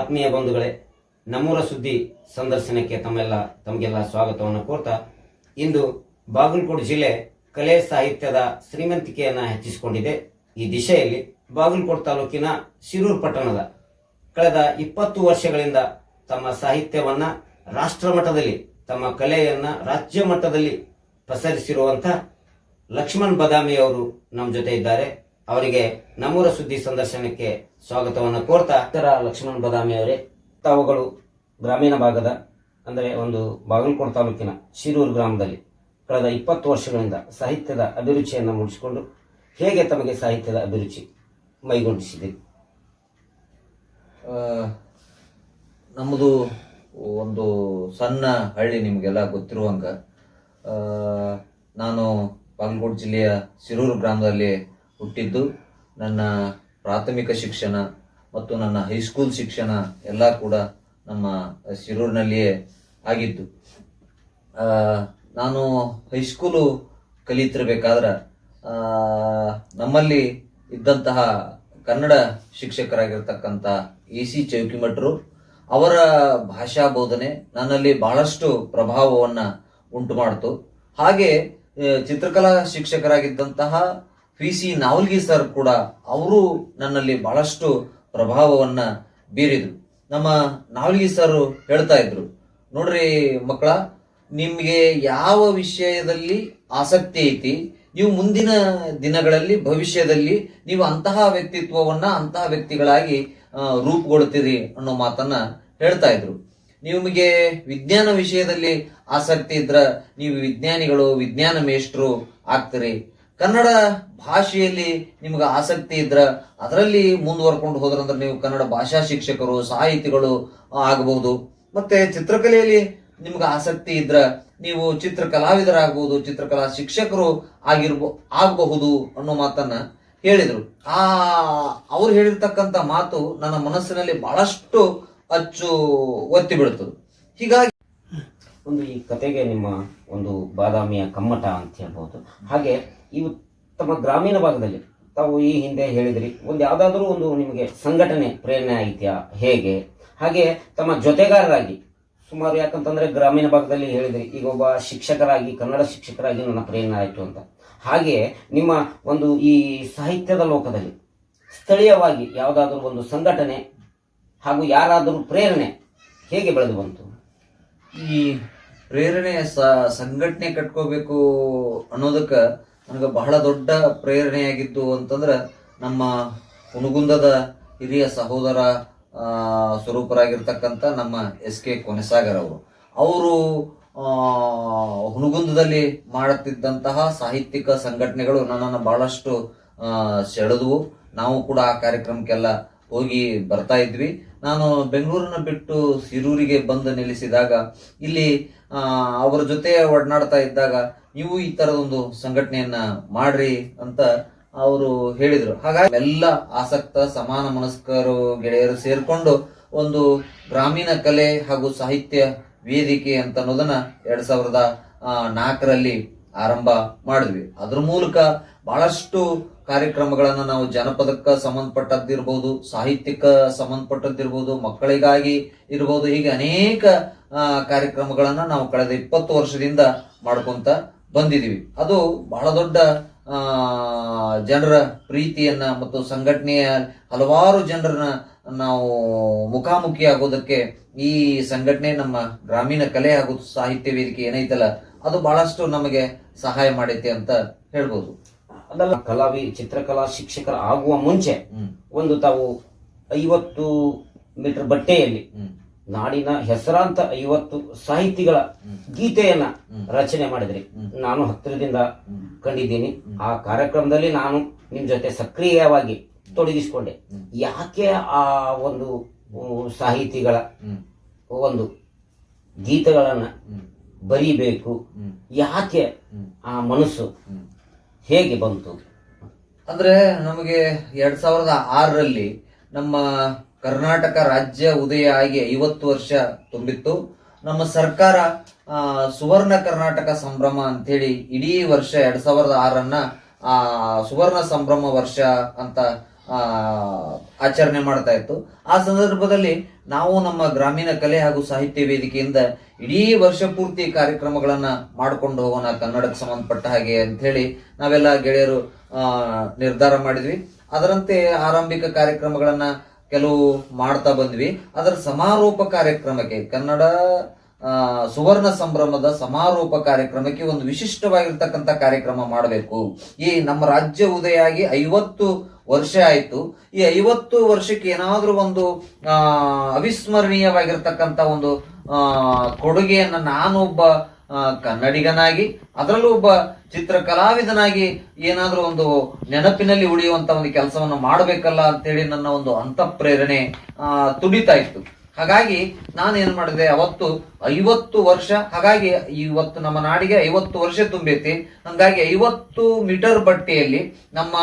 ಆತ್ಮೀಯ ಬಂಧುಗಳೇ, ನಮ್ಮೂರ ಸುದ್ದಿ ಸಂದರ್ಶನಕ್ಕೆ ತಮ್ಮೆಲ್ಲ, ತಮಗೆಲ್ಲ ಸ್ವಾಗತವನ್ನು ಕೋರ್ತಾ, ಇಂದು ಬಾಗಲಕೋಟೆ ಜಿಲ್ಲೆ ಕಲೆ ಸಾಹಿತ್ಯದ ಶ್ರೀಮಂತಿಕೆಯನ್ನು ಹೆಚ್ಚಿಸಿಕೊಂಡಿದೆ. ಈ ದಿಶೆಯಲ್ಲಿ ಬಾಗಲಕೋಟೆ ತಾಲೂಕಿನ ಶಿರೂರು ಪಟ್ಟಣದ ಕಳೆದ ಇಪ್ಪತ್ತು ವರ್ಷಗಳಿಂದ ತಮ್ಮ ಸಾಹಿತ್ಯವನ್ನ ರಾಷ್ಟ್ರ ಮಟ್ಟದಲ್ಲಿ, ತಮ್ಮ ಕಲೆಯನ್ನ ರಾಜ್ಯ ಮಟ್ಟದಲ್ಲಿ ಪ್ರಸರಿಸಿರುವಂಥ ಲಕ್ಷ್ಮಣ್ ಬದಾಮಿ ಅವರು ನಮ್ಮ ಜೊತೆ ಇದ್ದಾರೆ. ಅವರಿಗೆ ನಮ್ಮೂರ ಸುದ್ದಿ ಸಂದರ್ಶನಕ್ಕೆ ಸ್ವಾಗತವನ್ನು ಕೋರ್ತಾ ಇತರ ಲಕ್ಷ್ಮಣ ಬದಾಮಿ ಅವರೇ, ತಾವುಗಳು ಗ್ರಾಮೀಣ ಭಾಗದ, ಅಂದರೆ ಒಂದು ಬಾಗಲಕೋಟೆ ತಾಲೂಕಿನ ಶಿರೂರು ಗ್ರಾಮದಲ್ಲಿ ಕಳೆದ ಇಪ್ಪತ್ತು ವರ್ಷಗಳಿಂದ ಸಾಹಿತ್ಯದ ಅಭಿರುಚಿಯನ್ನು ಮೂಡಿಸಿಕೊಂಡು ಹೇಗೆ ತಮಗೆ ಸಾಹಿತ್ಯದ ಅಭಿರುಚಿ ಮೈಗೊಂಡಿಸಿದೆ? ನಮ್ಮದು ಒಂದು ಸಣ್ಣ ಹಳ್ಳಿ ನಿಮಗೆಲ್ಲ ಗೊತ್ತಿರುವಂಗ. ನಾನು ಬಾಗಲಕೋಟೆ ಜಿಲ್ಲೆಯ ಶಿರೂರು ಗ್ರಾಮದಲ್ಲಿ ಹುಟ್ಟಿದ್ದು ನನ್ನ ಪ್ರಾಥಮಿಕ ಶಿಕ್ಷಣ ಮತ್ತು ನನ್ನ ಹೈಸ್ಕೂಲ್ ಶಿಕ್ಷಣ ಎಲ್ಲ ಕೂಡ ನಮ್ಮ ಶಿರೂರಿನಲ್ಲಿಯೇ ಆಗಿದ್ದು. ನಾನು ಹೈಸ್ಕೂಲು ಕಲಿತಿರಬೇಕಾದ್ರೆ ನಮ್ಮಲ್ಲಿ ಇದ್ದಂತಹ ಕನ್ನಡ ಶಿಕ್ಷಕರಾಗಿರ್ತಕ್ಕಂಥ ಎ ಸಿ ಚೌಕಿಮಠರು ಅವರ ಭಾಷಾ ಬೋಧನೆ ನನ್ನಲ್ಲಿ ಬಹಳಷ್ಟು ಪ್ರಭಾವವನ್ನು ಉಂಟು ಮಾಡಿತು ಹಾಗೆ ಚಿತ್ರಕಲಾ ಶಿಕ್ಷಕರಾಗಿದ್ದಂತಹ ಪಿ ಸಿ ನಾವಲ್ಗಿ ಸರ್ ಕೂಡ ಅವರು ನನ್ನಲ್ಲಿ ಬಹಳಷ್ಟು ಪ್ರಭಾವವನ್ನ ಬೀರಿದ್ರು. ನಮ್ಮ ನಾವಲ್ಗಿ ಸರ್ ಹೇಳ್ತಾ ಇದ್ರು, ನೋಡ್ರಿ ಮಕ್ಕಳ, ನಿಮ್ಗೆ ಯಾವ ವಿಷಯದಲ್ಲಿ ಆಸಕ್ತಿ ಐತಿ, ನೀವು ಮುಂದಿನ ದಿನಗಳಲ್ಲಿ, ಭವಿಷ್ಯದಲ್ಲಿ ನೀವು ಅಂತಹ ವ್ಯಕ್ತಿತ್ವವನ್ನ, ಅಂತಹ ವ್ಯಕ್ತಿಗಳಾಗಿ ರೂಪುಗೊಳ್ತೀರಿ ಅನ್ನೋ ಮಾತನ್ನ ಹೇಳ್ತಾ ಇದ್ರು. ನಿಮಗೆ ವಿಜ್ಞಾನ ವಿಷಯದಲ್ಲಿ ಆಸಕ್ತಿ ಇದ್ರ, ನೀವು ವಿಜ್ಞಾನಿಗಳು, ವಿಜ್ಞಾನ ಮೇಷ್ಟ್ರು ಆಗ್ತೀರಿ. ಕನ್ನಡ ಭಾಷೆಯಲ್ಲಿ ನಿಮ್ಗೆ ಆಸಕ್ತಿ ಇದ್ರ ಅದರಲ್ಲಿ ಮುಂದುವರ್ಕೊಂಡು ಹೋದ್ರಂದ್ರೆ ನೀವು ಕನ್ನಡ ಭಾಷಾ ಶಿಕ್ಷಕರು, ಸಾಹಿತಿಗಳು ಆಗಬಹುದು ಮತ್ತೆ ಚಿತ್ರಕಲೆಯಲ್ಲಿ ನಿಮ್ಗೆ ಆಸಕ್ತಿ ಇದ್ರ ನೀವು ಚಿತ್ರ ಕಲಾವಿದರಾಗಬಹುದು ಚಿತ್ರಕಲಾ ಶಿಕ್ಷಕರು ಆಗಿರ್ಬೋ, ಆಗಬಹುದು ಅನ್ನೋ ಮಾತನ್ನ ಹೇಳಿದರು. ಆ, ಅವ್ರು ಹೇಳಿರ್ತಕ್ಕಂಥ ಮಾತು ನನ್ನ ಮನಸ್ಸಿನಲ್ಲಿ ಬಹಳಷ್ಟು ಅಚ್ಚು ಒತ್ತಿ ಬಿಡ್ತದೆ ಹೀಗಾಗಿ ಒಂದು ಈ ಕತೆಗೆ ನಿಮ್ಮ ಒಂದು ಬಾದಾಮಿಯ ಕಮ್ಮಟ ಅಂತ ಹೇಳ್ಬೋದು. ಹಾಗೆ ಇವು ತಮ್ಮ ಗ್ರಾಮೀಣ ಭಾಗದಲ್ಲಿ ತಾವು ಈ ಹಿಂದೆ ಹೇಳಿದ್ರಿ. ಒಂದು ಯಾವುದಾದ್ರೂ ಒಂದು ನಿಮಗೆ ಸಂಘಟನೆ ಪ್ರೇರಣೆ ಆಯಿತ್ಯಾ? ಹೇಗೆ? ಹಾಗೆ ತಮ್ಮ ಜೊತೆಗಾರರಾಗಿ, ಸುಮಾರು ಯಾಕಂತಂದ್ರೆ ಗ್ರಾಮೀಣ ಭಾಗದಲ್ಲಿ ಹೇಳಿದ್ರಿ, ಈಗ ಒಬ್ಬ ಶಿಕ್ಷಕರಾಗಿ, ಕನ್ನಡ ಶಿಕ್ಷಕರಾಗಿ ನನ್ನ ಪ್ರೇರಣೆ ಆಯಿತು ಅಂತ. ಹಾಗೆ ನಿಮ್ಮ ಒಂದು ಈ ಸಾಹಿತ್ಯದ ಲೋಕದಲ್ಲಿ ಸ್ಥಳೀಯವಾಗಿ ಯಾವುದಾದ್ರೂ ಒಂದು ಸಂಘಟನೆ ಹಾಗೂ ಯಾರಾದರೂ ಪ್ರೇರಣೆ ಹೇಗೆ ಬೆಳೆದು ಬಂತು? ಈ ಪ್ರೇರಣೆ ಸಂಘಟನೆ ಕಟ್ಕೋಬೇಕು ಅನ್ನೋದಕ್ಕ ನನಗೆ ಬಹಳ ದೊಡ್ಡ ಪ್ರೇರಣೆಯಾಗಿದ್ದು ಅಂತಂದ್ರೆ ನಮ್ಮ ಹುಣಗುಂದದ ಹಿರಿಯ ಸಹೋದರ ಸ್ವರೂಪರಾಗಿರ್ತಕ್ಕಂಥ ನಮ್ಮ ಎಸ್ ಕೆ ಕೊನೆಸಾಗರ್ ಅವರು. ಅವರು ಹುಣಗುಂದದಲ್ಲಿ ಮಾಡುತ್ತಿದ್ದಂತಹ ಸಾಹಿತ್ಯಿಕ ಸಂಘಟನೆಗಳು ನನ್ನನ್ನು ಬಹಳಷ್ಟು ಸೆಳೆದವು. ನಾವು ಕೂಡ ಆ ಕಾರ್ಯಕ್ರಮಕ್ಕೆಲ್ಲ ಹೋಗಿ ಬರ್ತಾ ಇದ್ವಿ. ನಾನು ಬೆಂಗಳೂರನ್ನ ಬಿಟ್ಟು ಸಿರೂರಿಗೆ ಬಂದು ನಿಲ್ಲಿಸಿದಾಗ, ಇಲ್ಲಿ ಅವರ ಜೊತೆ ಒಡನಾಡ್ತಾ ಇದ್ದಾಗ ನೀವು ಈ ತರದೊಂದು ಸಂಘಟನೆಯನ್ನ ಮಾಡ್ರಿ ಅಂತ ಅವರು ಹೇಳಿದ್ರು. ಹಾಗಾಗಿ ಎಲ್ಲ ಆಸಕ್ತ, ಸಮಾನ ಮನಸ್ಕರು, ಗೆಳೆಯರು ಸೇರ್ಕೊಂಡು ಒಂದು ಗ್ರಾಮೀಣ ಕಲೆ ಹಾಗೂ ಸಾಹಿತ್ಯ ವೇದಿಕೆ ಅಂತ ಅನ್ನೋದನ್ನ ಎರಡ್ ಸಾವಿರದ ನಾಲ್ಕರಲ್ಲಿ ಆರಂಭ ಮಾಡಿದ್ವಿ. ಅದ್ರ ಮೂಲಕ ಬಹಳಷ್ಟು ಕಾರ್ಯಕ್ರಮಗಳನ್ನ ನಾವು ಜನಪದಕ್ಕ ಸಂಬಂಧಪಟ್ಟದ್ದಿರ್ಬೋದು, ಸಾಹಿತ್ಯಕ್ಕ ಸಂಬಂಧಪಟ್ಟದ್ದಿರ್ಬೋದು, ಮಕ್ಕಳಿಗಾಗಿ ಇರ್ಬೋದು, ಹೀಗೆ ಅನೇಕ ಕಾರ್ಯಕ್ರಮಗಳನ್ನ ನಾವು ಕಳೆದ ಇಪ್ಪತ್ತು ವರ್ಷದಿಂದ ಮಾಡ್ಕೊಂತ ಬಂದಿದೀವಿ. ಅದು ಬಹಳ ದೊಡ್ಡ ಜನರ ಪ್ರೀತಿಯನ್ನ ಮತ್ತು ಸಂಘಟನೆಯ ಹಲವಾರು ಜನರನ್ನ ನಾವು ಮುಖಾಮುಖಿ ಆಗೋದಕ್ಕೆ ಈ ಸಂಘಟನೆ ನಮ್ಮ ಗ್ರಾಮೀಣ ಕಲೆ ಹಾಗೂ ಸಾಹಿತ್ಯ ವೇದಿಕೆ ಏನೈತಲ್ಲ ಅದು ಬಹಳಷ್ಟು ನಮಗೆ ಸಹಾಯ ಮಾಡೈತೆ ಅಂತ ಹೇಳ್ಬೋದು. ಅದಲ್ಲ ಕಲಾವಿ ಚಿತ್ರಕಲಾ ಶಿಕ್ಷಕರ ಆಗುವ ಮುಂಚೆ ಒಂದು ತಾವು ಐವತ್ತು ಮೀಟರ್ ಬಟ್ಟೆಯಲ್ಲಿ ನಾಡಿನ ಹೆಸರಾಂತ ಐವತ್ತು ಸಾಹಿತಿಗಳ ಗೀತೆಯನ್ನ ರಚನೆ ಮಾಡಿದ್ರಿ. ನಾನು ಹತ್ತಿರದಿಂದ. ಕಂಡಿದ್ದೀನಿ. ಆ ಕಾರ್ಯಕ್ರಮದಲ್ಲಿ ನಾನು ನಿಮ್ ಜೊತೆ ಸಕ್ರಿಯವಾಗಿ ತೊಡಗಿಸಿಕೊಂಡೆ. ಯಾಕೆ ಆ ಒಂದು ಸಾಹಿತಿಗಳ ಒಂದು ಗೀತೆಗಳನ್ನ ಬರೀಬೇಕು? ಯಾಕೆ ಆ ಮನಸ್ಸು ಹೇಗೆ ಬಂತು? ಅಂದ್ರೆ ನಮಗೆ ಎರಡ್ ಸಾವಿರದ ಆರರಲ್ಲಿ ನಮ್ಮ ಕರ್ನಾಟಕ ರಾಜ್ಯ ಉದಯ ಆಗಿ ಐವತ್ತು ವರ್ಷ ತುಂಬಿತ್ತು. ನಮ್ಮ ಸರ್ಕಾರ ಸುವರ್ಣ ಕರ್ನಾಟಕ ಸಂಭ್ರಮ ಅಂತೇಳಿ ಇಡೀ ವರ್ಷ ಎರಡ್ ಸಾವಿರದ ಆರನ್ನ, ಆ, ಸುವರ್ಣ ಸಂಭ್ರಮ ವರ್ಷ ಅಂತ ಆಚರಣೆ ಮಾಡ್ತಾ ಇತ್ತು. ಆ ಸಂದರ್ಭದಲ್ಲಿ ನಾವು ನಮ್ಮ ಗ್ರಾಮೀಣ ಕಲೆ ಹಾಗೂ ಸಾಹಿತ್ಯ ವೇದಿಕೆಯಿಂದ ಇಡೀ ವರ್ಷ ಪೂರ್ತಿ ಕಾರ್ಯಕ್ರಮಗಳನ್ನ ಮಾಡ್ಕೊಂಡು ಹೋಗೋಣ ಕನ್ನಡಕ್ಕೆ ಸಂಬಂಧಪಟ್ಟ ಹಾಗೆ ಅಂತ ಹೇಳಿ ನಾವೆಲ್ಲ ಗೆಳೆಯರು ನಿರ್ಧಾರ ಮಾಡಿದ್ವಿ. ಅದರಂತೆ ಆರಂಭಿಕ ಕಾರ್ಯಕ್ರಮಗಳನ್ನ ಕೆಲವು ಮಾಡ್ತಾ ಬಂದ್ವಿ. ಅದರ ಸಮಾರೋಪ ಕಾರ್ಯಕ್ರಮಕ್ಕೆ ಕನ್ನಡ ಸುವರ್ಣ ಸಂಭ್ರಮದ ಸಮಾರೋಪ ಕಾರ್ಯಕ್ರಮಕ್ಕೆ ಒಂದು ವಿಶಿಷ್ಟವಾಗಿರ್ತಕ್ಕಂಥ ಕಾರ್ಯಕ್ರಮ ಮಾಡಬೇಕು. ಈ ನಮ್ಮ ರಾಜ್ಯ ಉದಯ ಆಗಿ ಐವತ್ತು ವರ್ಷ ಆಯಿತು. ಈ ಐವತ್ತು ವರ್ಷಕ್ಕೆ ಏನಾದರೂ ಒಂದು ಅವಿಸ್ಮರಣೀಯವಾಗಿರ್ತಕ್ಕಂಥ ಒಂದು ಕೊಡುಗೆಯನ್ನು ನಾನೊಬ್ಬ ಕನ್ನಡಿಗನಾಗಿ, ಅದರಲ್ಲೂ ಒಬ್ಬ ಚಿತ್ರಕಲಾವಿದನಾಗಿ ಏನಾದರೂ ಒಂದು ನೆನಪಿನಲ್ಲಿ ಉಳಿಯುವಂತ ಒಂದು ಕೆಲಸವನ್ನು ಮಾಡಬೇಕಲ್ಲ ಅಂತೇಳಿ ನನ್ನ ಒಂದು ಅಂತಃಪ್ರೇರಣೆ ತುಡಿತಾ ಇತ್ತು. ಹಾಗಾಗಿ ನಾನೇನು ಮಾಡಿದೆ, ಅವತ್ತು ಐವತ್ತು ವರ್ಷ, ಹಾಗಾಗಿ ಇವತ್ತು ನಮ್ಮ ನಾಡಿಗೆ ಐವತ್ತು ವರ್ಷ ತುಂಬೈತಿ. ಹಂಗಾಗಿ ಐವತ್ತು ಮೀಟರ್ ಬಟ್ಟೆಯಲ್ಲಿ ನಮ್ಮ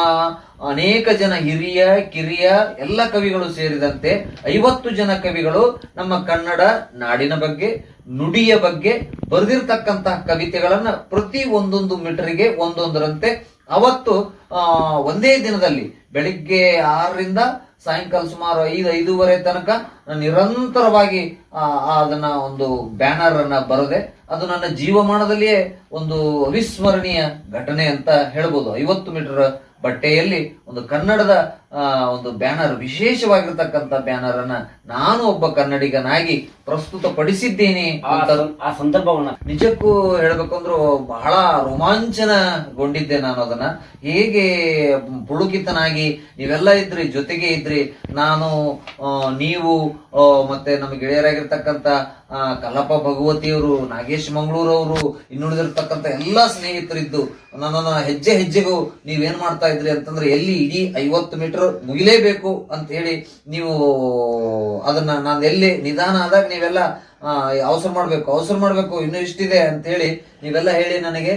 ಅನೇಕ ಜನ ಹಿರಿಯ, ಕಿರಿಯ ಎಲ್ಲ ಕವಿಗಳು ಸೇರಿದಂತೆ ಐವತ್ತು ಜನ ಕವಿಗಳು ನಮ್ಮ ಕನ್ನಡ ನಾಡಿನ ಬಗ್ಗೆ, ನುಡಿಯ ಬಗ್ಗೆ ಬರೆದಿರ್ತಕ್ಕಂತಹ ಕವಿತೆಗಳನ್ನ ಪ್ರತಿ ಒಂದೊಂದು ಮೀಟರ್ಗೆ ಒಂದೊಂದರಂತೆ. ಅವತ್ತು ಒಂದೇ ದಿನದಲ್ಲಿ ಬೆಳಿಗ್ಗೆ ಆರರಿಂದ ಸಾಯಂಕಾಲ ಸುಮಾರು ಐದು, ಐದೂವರೆ ತನಕ ನಾನು ನಿರಂತರವಾಗಿ ಅದನ್ನ ಒಂದು ಬ್ಯಾನರ್ ಅನ್ನ ಬರದೆ. ಅದು ನನ್ನ ಜೀವಮಾನದಲ್ಲಿಯೇ ಒಂದು ಅವಿಸ್ಮರಣೀಯ ಘಟನೆ ಅಂತ ಹೇಳ್ಬೋದು. ಐವತ್ತು ಮೀಟರ್ ಬಟ್ಟೆಯಲ್ಲಿ ಒಂದು ಕನ್ನಡದ ಒಂದು ಬ್ಯಾನರ್ ವಿಶೇಷವಾಗಿರ್ತಕ್ಕಂಥ ಬ್ಯಾನರ್ ಅನ್ನ ನಾನು ಒಬ್ಬ ಕನ್ನಡಿಗನಾಗಿ ಪ್ರಸ್ತುತ ಪಡಿಸಿದ್ದೇನೆ ಆ ಸಂದರ್ಭವನ್ನ ನಿಜಕ್ಕೂ ಹೇಳ್ಬೇಕಂದ್ರು ಬಹಳ ರೋಮಾಂಚನಗೊಂಡಿದ್ದೆ ನಾನು ಅದನ್ನ. ಹೇಗೆ ಪುಳುಕಿತನಾಗಿ ನೀವೆಲ್ಲ ಇದ್ರಿ ಜೊತೆಗೆ ಇದ್ರಿ ನಾನು ನೀವು ಮತ್ತೆ ನಮ್ಮ ಗೆಳೆಯರಾಗಿರ್ತಕ್ಕಂಥ ಕಲ್ಲಪ್ಪ ಭಗವತಿಯವರು ನಾಗೇಶ್ ಮಂಗಳೂರವರು ಇನ್ನುಳಿದಿರ್ತಕ್ಕಂಥ ಎಲ್ಲಾ ಸ್ನೇಹಿತರಿದ್ದು ನನ್ನನ್ನ ಹೆಜ್ಜೆ ಹೆಜ್ಜೆಗೂ ನೀವೇನ್ ಮಾಡ್ತಾ ಇದ್ರಿ ಅಂತಂದ್ರೆ ಎಲ್ಲಿ ಇಡೀ ಐವತ್ತು ಮೀಟರ್ ಮುಗಿಲೇಬೇಕು ಅಂತ ಹೇಳಿ ನೀವು ಅದನ್ನ ನಾನು ಎಲ್ಲಿ ನಿಧಾನ ಆದಾಗ ನೀವೆಲ್ಲ ಅವಸರ ಮಾಡಬೇಕು ಅವಸರ ಮಾಡಬೇಕು, ಇನ್ನು ಇಷ್ಟಿದೆ ಅಂತ ಹೇಳಿ ನೀವೆಲ್ಲ ಹೇಳಿ ನನಗೆ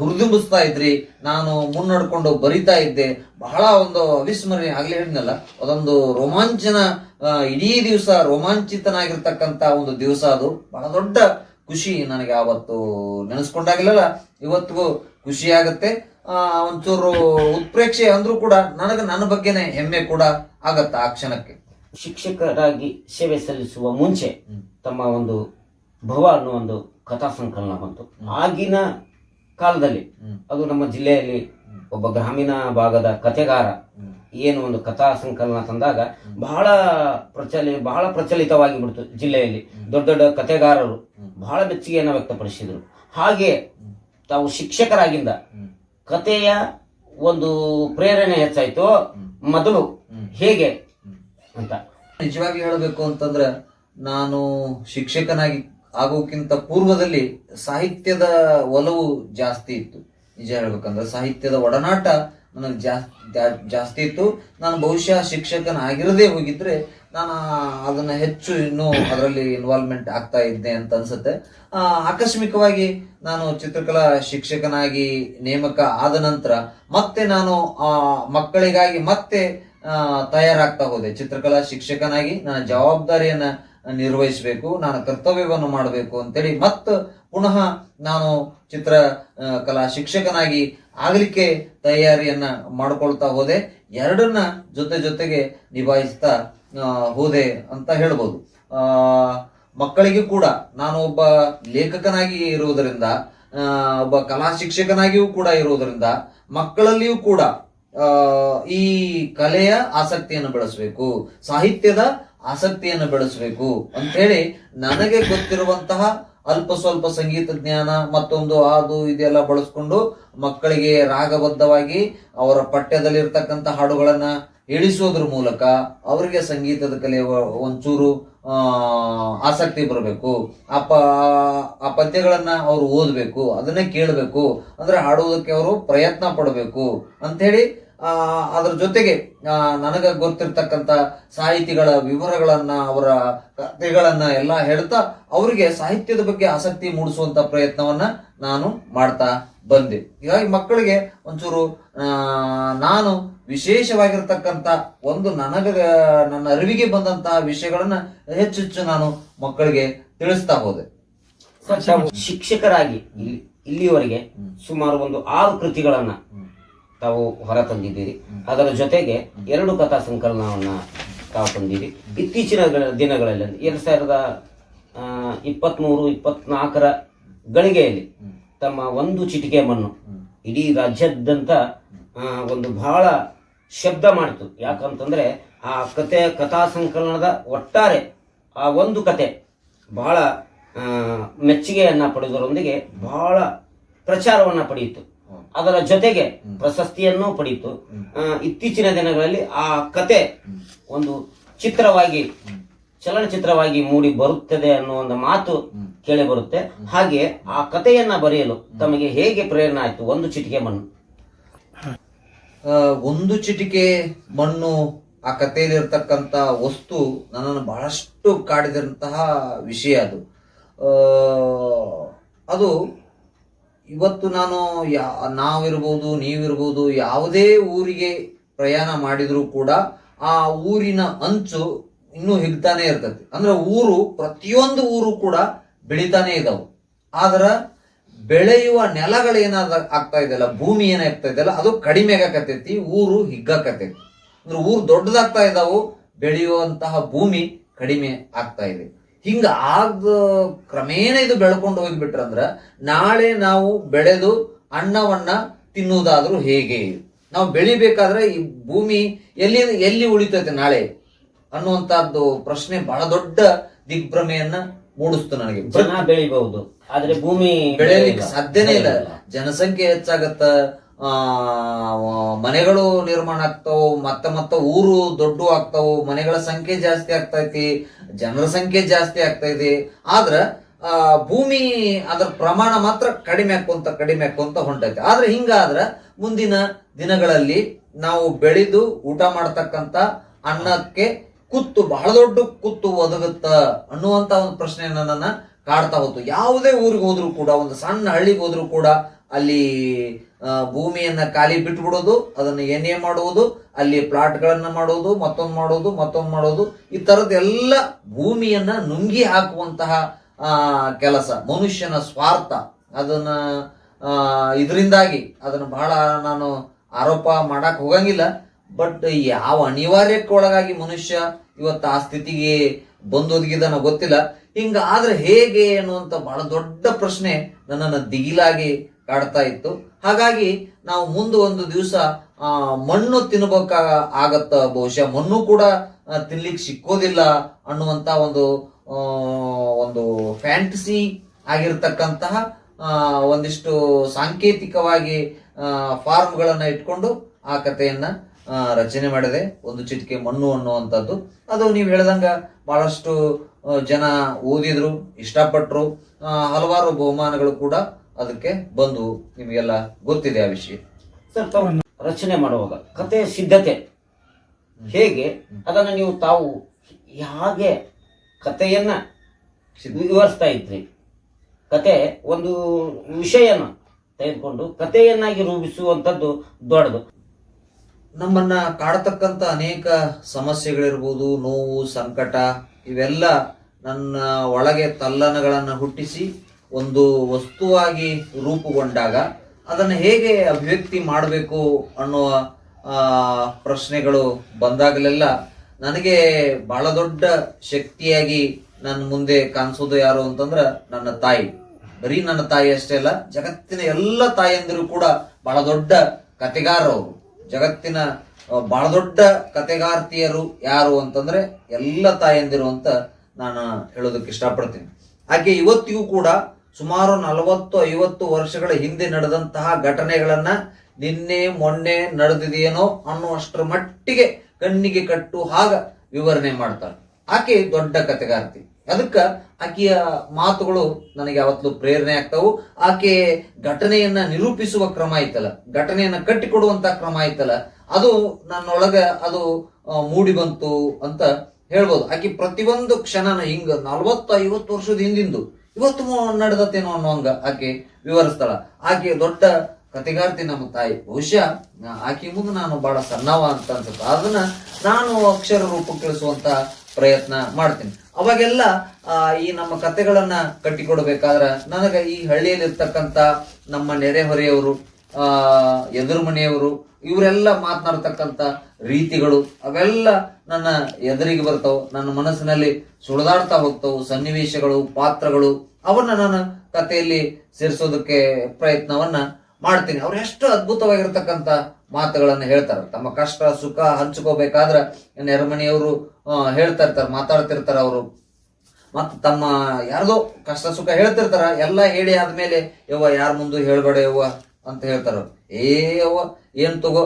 ಹುರಿದುಂಬಿಸ್ತಾ ಇದ್ರಿ. ನಾನು ಮುನ್ನಡ್ಕೊಂಡು ಬರಿತಾ ಇದ್ದೆ. ಬಹಳ ಒಂದು ಅವಿಸ್ಮರಣೆ, ಆಗ್ಲೇ ಹೇಳಿದ್ನಲ್ಲ, ಅದೊಂದು ರೋಮಾಂಚನ ಇಡೀ ದಿವಸ ರೋಮಾಂಚಿತನಾಗಿರ್ತಕ್ಕಂತ ಒಂದು ದಿವಸ ಅದು. ಬಹಳ ದೊಡ್ಡ ಖುಷಿ ನನಗೆ ಆವತ್ತು ನೆನೆಸ್ಕೊಂಡಾಗಲೆಲ್ಲ ಇವತ್ತಿಗೂ ಖುಷಿ ಆಗುತ್ತೆ. ಆ, ಒಂಚೂರು ಉತ್ಪ್ರೇಕ್ಷೆ ಅಂದ್ರೂ ಕೂಡ ನನಗೆ ನನ್ನ ಬಗ್ಗೆನೆ ಹೆಮ್ಮೆ ಕೂಡ ಆಗತ್ತ ಆ ಕ್ಷಣಕ್ಕೆ. ಶಿಕ್ಷಕರಾಗಿ ಸೇವೆ ಸಲ್ಲಿಸುವ ಮುಂಚೆ ತಮ್ಮ ಒಂದು ಭವ ಅನ್ನೋ ಒಂದು ಕಥಾ ಸಂಕಲನ ಬಂತು. ಆಗಿನ ಕಾಲದಲ್ಲಿ ಅದು ನಮ್ಮ ಜಿಲ್ಲೆಯಲ್ಲಿ ಒಬ್ಬ ಗ್ರಾಮೀಣ ಭಾಗದ ಕಥೆಗಾರ ಏನು ಒಂದು ಕಥಾ ಸಂಕಲನ ತಂದಾಗ ಬಹಳ ಪ್ರಚಲಿ ಬಹಳ ಪ್ರಚಲಿತವಾಗಿ ಬಿಡ್ತು ಜಿಲ್ಲೆಯಲ್ಲಿ. ದೊಡ್ಡ ದೊಡ್ಡ ಕಥೆಗಾರರು ಬಹಳ ಮೆಚ್ಚುಗೆಯನ್ನು ವ್ಯಕ್ತಪಡಿಸಿದರು. ಹಾಗೆ ತಾವು ಶಿಕ್ಷಕರಾಗಿಂದ ಕಥೆಯ ಒಂದು ಪ್ರೇರಣೆ ಹೆಚ್ಚಾಯ್ತು. ಮೊದಲು ಹೇಗೆ? ಅಂತ. ನಿಜವಾಗಿ ಹೇಳಬೇಕು ಅಂತಂದ್ರೆ ನಾನು ಶಿಕ್ಷಕನಾಗಿ ಆಗೋಕ್ಕಿಂತ ಪೂರ್ವದಲ್ಲಿ ಸಾಹಿತ್ಯದ ಒಲವು ಜಾಸ್ತಿ ಇತ್ತು. ನಿಜ ಹೇಳ್ಬೇಕಂದ್ರೆ ಸಾಹಿತ್ಯದ ಒಡನಾಟ ನನಗೆ ಜಾಸ್ತಿ ಜಾಸ್ತಿ ಇತ್ತು. ನಾನು ಬಹುಶಃ ಶಿಕ್ಷಕನಾಗಿರದೇ ಹೋಗಿದ್ರೆ ನಾನು ಅದನ್ನ ಹೆಚ್ಚು ಇನ್ನೂ ಅದರಲ್ಲಿ ಇನ್ವಾಲ್ವ್ಮೆಂಟ್ ಆಗ್ತಾ ಇದ್ದೆ ಅಂತ ಅನ್ಸುತ್ತೆ. ಆಕಸ್ಮಿಕವಾಗಿ ನಾನು ಚಿತ್ರಕಲಾ ಶಿಕ್ಷಕನಾಗಿ ನೇಮಕ ಆದ ನಂತರ ಮತ್ತೆ ನಾನು, ಆ, ಮಕ್ಕಳಿಗಾಗಿ ಮತ್ತೆ ತಯಾರಾಗ್ತಾ ಹೋದೆ. ಚಿತ್ರಕಲಾ ಶಿಕ್ಷಕನಾಗಿ ನನ್ನ ಜವಾಬ್ದಾರಿಯನ್ನ ನಿರ್ವಹಿಸಬೇಕು ನಾನು ಕರ್ತವ್ಯವನ್ನು ಮಾಡಬೇಕು ಅಂತೇಳಿ ಮತ್ತೆ ಪುನಃ ನಾನು ಚಿತ್ರ ಕಲಾ ಶಿಕ್ಷಕನಾಗಿ ಆಗ್ಲಿಕ್ಕೆ ತಯಾರಿಯನ್ನ ಮಾಡ್ಕೊಳ್ತಾ ಹೋದೆ. ಎರಡನ್ನ ಜೊತೆ ಜೊತೆಗೆ ನಿಭಾಯಿಸ್ತಾ ಹೋದೆ ಅಂತ ಹೇಳ್ಬೋದು. ಮಕ್ಕಳಿಗೆ ಕೂಡ ನಾನು ಒಬ್ಬ ಲೇಖಕನಾಗಿ ಇರುವುದರಿಂದ ಒಬ್ಬ ಕಲಾ ಶಿಕ್ಷಕನಾಗಿಯೂ ಕೂಡ ಇರುವುದರಿಂದ ಮಕ್ಕಳಲ್ಲಿಯೂ ಕೂಡ ಈ ಕಲೆಯ ಆಸಕ್ತಿಯನ್ನು ಬೆಳೆಸಬೇಕು, ಸಾಹಿತ್ಯದ ಆಸಕ್ತಿಯನ್ನು ಬೆಳೆಸಬೇಕು ಅಂತ ಹೇಳಿ ನನಗೆ ಗೊತ್ತಿರುವಂತಹ ಅಲ್ಪ ಸ್ವಲ್ಪ ಸಂಗೀತ ಜ್ಞಾನ ಮತ್ತೊಂದು ಅದು ಇದೆಲ್ಲ ಬಳಸ್ಕೊಂಡು ಮಕ್ಕಳಿಗೆ ರಾಗಬದ್ಧವಾಗಿ ಅವರ ಪಠ್ಯದಲ್ಲಿರ್ತಕ್ಕಂಥ ಹಾಡುಗಳನ್ನ ಇಳಿಸೋದ್ರ ಮೂಲಕ ಅವರಿಗೆ ಸಂಗೀತದ ಕಲೆ ಒಂಚೂರು ಆಸಕ್ತಿ ಬರಬೇಕು. ಆ ಆ ಪದ್ಯಗಳನ್ನ ಅವರು ಓದಬೇಕು, ಅದನ್ನೇ ಕೇಳಬೇಕು. ಅಂದ್ರೆ ಹಾಡುವುದಕ್ಕೆ ಅವರು ಪ್ರಯತ್ನ ಪಡಬೇಕು. ಅಂತ ಆ ಅದ್ರ ಜೊತೆಗೆ ನನಗೆ ಗೊತ್ತಿರ್ತಕ್ಕಂಥ ಸಾಹಿತಿಗಳ ವಿವರಗಳನ್ನ ಅವರ ಕಥೆಗಳನ್ನ ಎಲ್ಲ ಹೇಳ್ತಾ ಅವರಿಗೆ ಸಾಹಿತ್ಯದ ಬಗ್ಗೆ ಆಸಕ್ತಿ ಮೂಡಿಸುವಂತ ಪ್ರಯತ್ನವನ್ನ ನಾನು ಮಾಡ್ತಾ ಬಂದೆ. ಹೀಗಾಗಿ ಮಕ್ಕಳಿಗೆ ಒಂಚೂರು ನಾನು ವಿಶೇಷವಾಗಿರ್ತಕ್ಕಂಥ ಒಂದು ನನಗೆ ನನ್ನ ಅರಿವಿಗೆ ಬಂದಂತಹ ವಿಷಯಗಳನ್ನ ಹೆಚ್ಚು ಹೆಚ್ಚು ನಾನು ಮಕ್ಕಳಿಗೆ ತಿಳಿಸ್ತಾ ಹೋದೆ. ಶಿಕ್ಷಕರಾಗಿ ಇಲ್ಲಿ- ಇಲ್ಲಿಯವರೆಗೆ ಸುಮಾರು ಒಂದು ಆರು ಕೃತಿಗಳನ್ನ ತಾವು ಹೊರ ತಂದಿದ್ದೀರಿ. ಅದರ ಜೊತೆಗೆ ಎರಡು ಕಥಾ ಸಂಕಲನವನ್ನ ತಾವು ತಂದಿರಿ ಇತ್ತೀಚಿನ ದಿನಗಳಲ್ಲಿ ಎರಡ್ ಸಾವಿರದ ಇಪ್ಪತ್ಮೂರು, ಇಪ್ಪತ್ನಾಲ್ಕರ ಗಳಿಗೆಯಲ್ಲಿ ತಮ್ಮ ಒಂದು ಚಿಟಿಕೆ ಮಣ್ಣು ಇಡೀ ರಾಜ್ಯದಂತ ಒಂದು ಬಹಳ ಶಬ್ದ ಮಾಡಿತು. ಯಾಕಂತಂದ್ರೆ ಆ ಕತೆ ಕಥಾ ಸಂಕಲನದ ಒಟ್ಟಾರೆ ಆ ಒಂದು ಕತೆ ಬಹಳ ಮೆಚ್ಚುಗೆಯನ್ನು ಮೆಚ್ಚುಗೆಯನ್ನ ಪಡೆದರೊಂದಿಗೆ ಬಹಳ ಪ್ರಚಾರವನ್ನ ಪಡೆಯಿತು. ಅದರ ಜೊತೆಗೆ ಪ್ರಶಸ್ತಿಯನ್ನು ಪಡೆಯಿತು ಇತ್ತೀಚಿನ ದಿನಗಳಲ್ಲಿ ಆ ಕತೆ ಒಂದು ಚಿತ್ರವಾಗಿ ಚಲನಚಿತ್ರವಾಗಿ ಮೂಡಿ ಬರುತ್ತದೆ ಅನ್ನೋ ಒಂದು ಮಾತು ಕೇಳಿ ಬರುತ್ತೆ. ಹಾಗೆ ಆ ಕಥೆಯನ್ನ ಬರೆಯಲು ತಮಗೆ ಹೇಗೆ ಪ್ರೇರಣೆ ಆಯ್ತು? ಒಂದು ಚಿಟಿಕೆ ಮಣ್ಣು. ಒಂದು ಚಿಟಿಕೆ ಮಣ್ಣು ಆ ಕಥೆಯಲ್ಲಿ ಇರತಕ್ಕಂತ ವಸ್ತು ನನ್ನನ್ನು ಬಹಳಷ್ಟು ಕಾಡಿದಂತಹ ವಿಷಯ ಅದು. ಅದು ಇವತ್ತು ನಾನು ಯಾ, ನಾವಿರ್ಬೋದು, ನೀವಿರ್ಬೋದು, ಯಾವುದೇ ಊರಿಗೆ ಪ್ರಯಾಣ ಮಾಡಿದರೂ ಕೂಡ ಆ ಊರಿನ ಅಂಚು ಇನ್ನೂ ಹಿಗ್ತಾನೆ ಇರ್ತದೆ. ಅಂದ್ರೆ ಊರು, ಪ್ರತಿಯೊಂದು ಊರು ಕೂಡ ಬೆಳಿತಾನೆ ಇದಾವು. ಆದ್ರೆ ಬೆಳೆಯುವ ನೆಲಗಳೇನಾದ, ಆಗ್ತಾ ಇದೆಯಲ್ಲ, ಭೂಮಿ ಏನಾಗ್ತಾ ಇದೆಯಲ್ಲ, ಅದು ಕಡಿಮೆ ಆಗಕತ್ತೈತಿ, ಊರು ಹಿಗ್ಗಾಕತ್ತೈತಿ. ಅಂದ್ರೆ ಊರು ದೊಡ್ಡದಾಗ್ತಾ ಇದಾವು, ಬೆಳೆಯುವಂತಹ ಭೂಮಿ ಕಡಿಮೆ ಆಗ್ತಾ ಇದೆ. ಹಿಂಗ ಆಗ ಕ್ರಮೇಣ ಇದು ಬೆಳ್ಕೊಂಡು ಹೋಗ್ಬಿಟ್ರಂದ್ರ ನಾಳೆ ನಾವು ಬೆಳೆದು ಅನ್ನವನ್ನ ತಿನ್ನುವುದಾದ್ರೂ ಹೇಗೆ? ನಾವು ಬೆಳಿಬೇಕಾದ್ರೆ ಈ ಭೂಮಿ ಎಲ್ಲಿ ಎಲ್ಲಿ ಉಳಿತೈತೆ ನಾಳೆ? ಅನ್ನುವಂತಹದ್ದು ಪ್ರಶ್ನೆ ಬಹಳ ದೊಡ್ಡ ದಿಗ್ಭ್ರಮೆಯನ್ನ ಮೂಡಿಸ್ತು ನನಗೆ. ಜನ ಬೆಳಿಬಹುದು ಆದ್ರೆ ಭೂಮಿ ಬೆಳೆಯಲಿಕ್ಕೆ ಸಾಧ್ಯನೇ ಇಲ್ಲ. ಜನಸಂಖ್ಯೆ ಹೆಚ್ಚಾಗತ್ತ ಮನೆಗಳು ನಿರ್ಮಾಣ ಆಗ್ತಾವು, ಮತ್ತೆ ಮತ್ತೆ ಊರು ದೊಡ್ಡ ಆಗ್ತಾವು, ಮನೆಗಳ ಸಂಖ್ಯೆ ಜಾಸ್ತಿ ಆಗ್ತೈತಿ, ಜನರ ಸಂಖ್ಯೆ ಜಾಸ್ತಿ ಆಗ್ತೈತಿ. ಆದ್ರ ಭೂಮಿ ಅದರ ಪ್ರಮಾಣ ಮಾತ್ರ ಕಡಿಮೆ ಆಕ್ಕೊಂತ ಕಡಿಮೆ ಆಕ್ಕೊಂತ ಹೊಂಟೈತಿ. ಆದ್ರೆ ಹಿಂಗಾದ್ರ ಮುಂದಿನ ದಿನಗಳಲ್ಲಿ ನಾವು ಬೆಳೆದು ಊಟ ಮಾಡತಕ್ಕಂತ ಅನ್ನಕ್ಕೆ ಕುತ್ತು, ಬಹಳ ದೊಡ್ಡ ಕುತ್ತು ಒದಗುತ್ತ ಅನ್ನುವಂತ ಒಂದು ಪ್ರಶ್ನೆಯನ್ನ ನನ್ನನ್ನ ಕಾಡ್ತಾ ಹೋತು. ಯಾವುದೇ ಊರಿಗೆ ಹೋದ್ರು ಕೂಡ, ಒಂದು ಸಣ್ಣ ಹಳ್ಳಿಗೆ ಹೋದ್ರು ಕೂಡ ಅಲ್ಲಿ ಭೂಮಿಯನ್ನ ಖಾಲಿ ಬಿಟ್ಬಿಡೋದು, ಅದನ್ನ ಏನೇ ಮಾಡುವುದು, ಅಲ್ಲಿ ಪ್ಲಾಟ್ಗಳನ್ನ ಮಾಡೋದು ಮತ್ತೊಂದು ಮಾಡೋದು ಮತ್ತೊಂದು ಮಾಡೋದು ಈ ತರದ ಎಲ್ಲ ಭೂಮಿಯನ್ನ ನುಂಗಿ ಹಾಕುವಂತಹ ಕೆಲಸ, ಮನುಷ್ಯನ ಸ್ವಾರ್ಥ. ಅದನ್ನ ಇದರಿಂದಾಗಿ ಅದನ್ನ ಬಹಳ ನಾನು ಆರೋಪ ಮಾಡಕ್ ಹೋಗಂಗಿಲ್ಲ. ಬಟ್ ಯಾವ ಅನಿವಾರ್ಯಕ್ಕೆ ಒಳಗಾಗಿ ಮನುಷ್ಯ ಇವತ್ತು ಆ ಸ್ಥಿತಿಗೆ ಬಂದೊದಗಿದನ ಗೊತ್ತಿಲ್ಲ. ಹಿಂಗ ಆದ್ರೆ ಹೇಗೆ ಅನ್ನುವಂತ ಬಹಳ ದೊಡ್ಡ ಪ್ರಶ್ನೆ ನನ್ನನ್ನು ದಿಗಿಲಾಗಿ ಕಾಡ್ತಾ ಇತ್ತು. ಹಾಗಾಗಿ ನಾವು ಮುಂದೆ ಒಂದು ದಿವಸ ಮಣ್ಣು ತಿನ್ಬೇಕ ಆಗತ್ತ ಬಹುಶಃ. ಮಣ್ಣು ಕೂಡ ತಿನ್ಲಿಕ್ಕೆ ಸಿಕ್ಕೋದಿಲ್ಲ ಅನ್ನುವಂತ ಒಂದು ಒಂದು ಫ್ಯಾಂಟಸಿ ಆಗಿರ್ತಕ್ಕಂತಹ ಒಂದಿಷ್ಟು ಸಾಂಕೇತಿಕವಾಗಿ ಫಾರ್ಮ್ಗಳನ್ನು ಇಟ್ಕೊಂಡು ಆ ಕಥೆಯನ್ನು ರಚನೆ ಮಾಡಿದೆ. ಒಂದು ಚಿಟಿಕೆ ಮಣ್ಣು ಅನ್ನುವಂಥದ್ದು. ಅದು ನೀವು ಹೇಳ್ದಂಗ ಬಹಳಷ್ಟು ಜನ ಓದಿದ್ರು ಇಷ್ಟಪಟ್ಟರು ಹಲವಾರು ಬಹುಮಾನಗಳು ಕೂಡ ಅದಕ್ಕೆ ಬಂದು ನಿಮಗೆಲ್ಲ ಗೊತ್ತಿದೆ ಆ ವಿಷಯ. ಸರ್ ತಾವು ರಚನೆ ಮಾಡುವಾಗ ಕಥೆಯ ಸಿದ್ಧತೆ ಹೇಗೆ? ಅದನ್ನು ನೀವು ತಾವು ಹೇಗೆ ಕಥೆಯನ್ನ ವಿವರಿಸ್ತಾ ಇದ್ರಿ? ಕತೆ ಒಂದು ವಿಷಯನ ತೆಗೆದುಕೊಂಡು ಕಥೆಯನ್ನಾಗಿ ರೂಪಿಸುವಂತದ್ದು ದೊಡ್ಡದು. ನಮ್ಮನ್ನ ಕಾಡತಕ್ಕಂತ ಅನೇಕ ಸಮಸ್ಯೆಗಳಿರ್ಬೋದು ನೋವು ಸಂಕಟ ಇವೆಲ್ಲ ನನ್ನ ಒಳಗೆ ತಲ್ಲನಗಳನ್ನು ಹುಟ್ಟಿಸಿ ಒಂದು ವಸ್ತುವಾಗಿ ರೂಪುಗೊಂಡಾಗ ಅದನ್ನು ಹೇಗೆ ಅಭಿವ್ಯಕ್ತಿ ಮಾಡಬೇಕು ಅನ್ನುವ ಪ್ರಶ್ನೆಗಳು ಬಂದಾಗಲೆಲ್ಲ ನನಗೆ ಬಹಳ ದೊಡ್ಡ ಶಕ್ತಿಯಾಗಿ ನನ್ನ ಮುಂದೆ ಕಾಣಿಸೋದು ಯಾರು ಅಂತಂದ್ರೆ ನನ್ನ ತಾಯಿ. ಬರೀ ನನ್ನ ತಾಯಿ ಅಷ್ಟೇ ಅಲ್ಲ, ಜಗತ್ತಿನ ಎಲ್ಲ ತಾಯಂದಿರು ಕೂಡ ಬಹಳ ದೊಡ್ಡ ಕತೆಗಾರರು ಜಗತ್ತಿನ ಬಹಳ ದೊಡ್ಡ ಕತೆಗಾರ್ತಿಯರು ಯಾರು ಅಂತಂದ್ರೆ ಎಲ್ಲ ತಾಯಂದಿರು ಅಂತ ನಾನು ಹೇಳೋದಕ್ಕೆ ಇಷ್ಟಪಡ್ತೀನಿ. ಆಕೆ ಇವತ್ತಿಗೂ ಕೂಡ ಸುಮಾರು ನಲವತ್ತು ಐವತ್ತು ವರ್ಷಗಳ ಹಿಂದೆ ನಡೆದಂತಹ ಘಟನೆಗಳನ್ನ ನಿನ್ನೆ ಮೊನ್ನೆ ನಡೆದಿದೆಯೇನೋ ಅನ್ನುವಷ್ಟರ ಮಟ್ಟಿಗೆ ಕಣ್ಣಿಗೆ ಕಟ್ಟು ಹಾಗ ವಿವರಣೆ ಮಾಡ್ತಾಳೆ ಆಕೆ ದೊಡ್ಡ ಕಥೆಗಾರ್ತಿ. ಅದಕ್ಕ ಆಕೆಯ ಮಾತುಗಳು ನನಗೆ ಅವತ್ತು ಪ್ರೇರಣೆ ಆಗ್ತಾವು. ಆಕೆ ಘಟನೆಯನ್ನ ನಿರೂಪಿಸುವ ಕ್ರಮ ಐತಲ್ಲ, ಘಟನೆಯನ್ನ ಕಟ್ಟಿಕೊಡುವಂತ ಕ್ರಮ ಐತಲ್ಲ, ಅದು ನನ್ನೊಳಗ ಅದು ಮೂಡಿ ಬಂತು ಅಂತ ಹೇಳ್ಬೋದು. ಆಕೆ ಪ್ರತಿಯೊಂದು ಕ್ಷಣನ ಹಿಂಗ ನಲ್ವತ್ತು, ಐವತ್ತು ವರ್ಷದ ಹಿಂದಿಂದು ಇವತ್ತು ನಡೆದತ್ತೇನೋ ಅನ್ನೋ ಅನ್ನೋಂಗ ಆಕೆ ವಿವರಿಸ್ತಾಳ. ಆಕೆ ದೊಡ್ಡ ಕತೆಗಾರ್ತಿ ನಮ್ಮ ತಾಯಿ. ಬಹುಶಃ ಆಕೆ ಮುಂದೆ ನಾನು ಬಹಳ ಸಣ್ಣವ ಅಂತ ಅನ್ಸುತ್ತೆ. ಅದನ್ನ ನಾನು ಅಕ್ಷರ ರೂಪಕ್ಕೆ ಕಳಿಸುವಂತ ಪ್ರಯತ್ನ ಮಾಡ್ತೀನಿ. ಅವಾಗೆಲ್ಲ ಈ ನಮ್ಮ ಕತೆಗಳನ್ನ ಕಟ್ಟಿಕೊಡ್ಬೇಕಾದ್ರ ನನಗ ಈ ಹಳ್ಳಿಯಲ್ಲಿ ಇರ್ತಕ್ಕಂತ ನಮ್ಮ ನೆರೆಹೊರೆಯವರು, ಆ ಎದುರು ಮನೆಯವರು ಇವರೆಲ್ಲ ಮಾತನಾಡ್ತಕ್ಕಂತ ರೀತಿಗಳು ಅವೆಲ್ಲ ನನ್ನ ಎದುರಿಗೆ ಬರ್ತಾವ, ನನ್ನ ಮನಸ್ಸಿನಲ್ಲಿ ಸುಳಿದಾಡ್ತಾ ಹೋಗ್ತಾವು, ಸನ್ನಿವೇಶಗಳು, ಪಾತ್ರಗಳು, ಅವನ್ನ ನಾನು ಕಥೆಯಲ್ಲಿ ಸೇರಿಸೋದಕ್ಕೆ ಪ್ರಯತ್ನವನ್ನ ಮಾಡ್ತೀನಿ. ಅವ್ರು ಎಷ್ಟು ಅದ್ಭುತವಾಗಿರ್ತಕ್ಕಂಥ ಮಾತುಗಳನ್ನು ಹೇಳ್ತಾರೆ. ತಮ್ಮ ಕಷ್ಟ, ಸುಖ ಹಂಚ್ಕೋಬೇಕಾದ್ರೆ ನೆರಮನೆಯವರು ಹೇಳ್ತಾ ಇರ್ತಾರೆ, ಮಾತಾಡ್ತಿರ್ತಾರೆ ಅವರು. ಮತ್ತು ತಮ್ಮ ಯಾರ್ದೋ ಕಷ್ಟ, ಸುಖ ಹೇಳ್ತಿರ್ತಾರ, ಎಲ್ಲ ಹೇಳಿ ಆದ್ಮೇಲೆ, ಯವ್ವ, ಯಾರ ಮುಂದೆ ಹೇಳ್ಬೇಡ ಯವ್ವ ಅಂತ ಹೇಳ್ತಾರ ಏ, ಯವ್ವ, ಏನ್ ತಗೋ?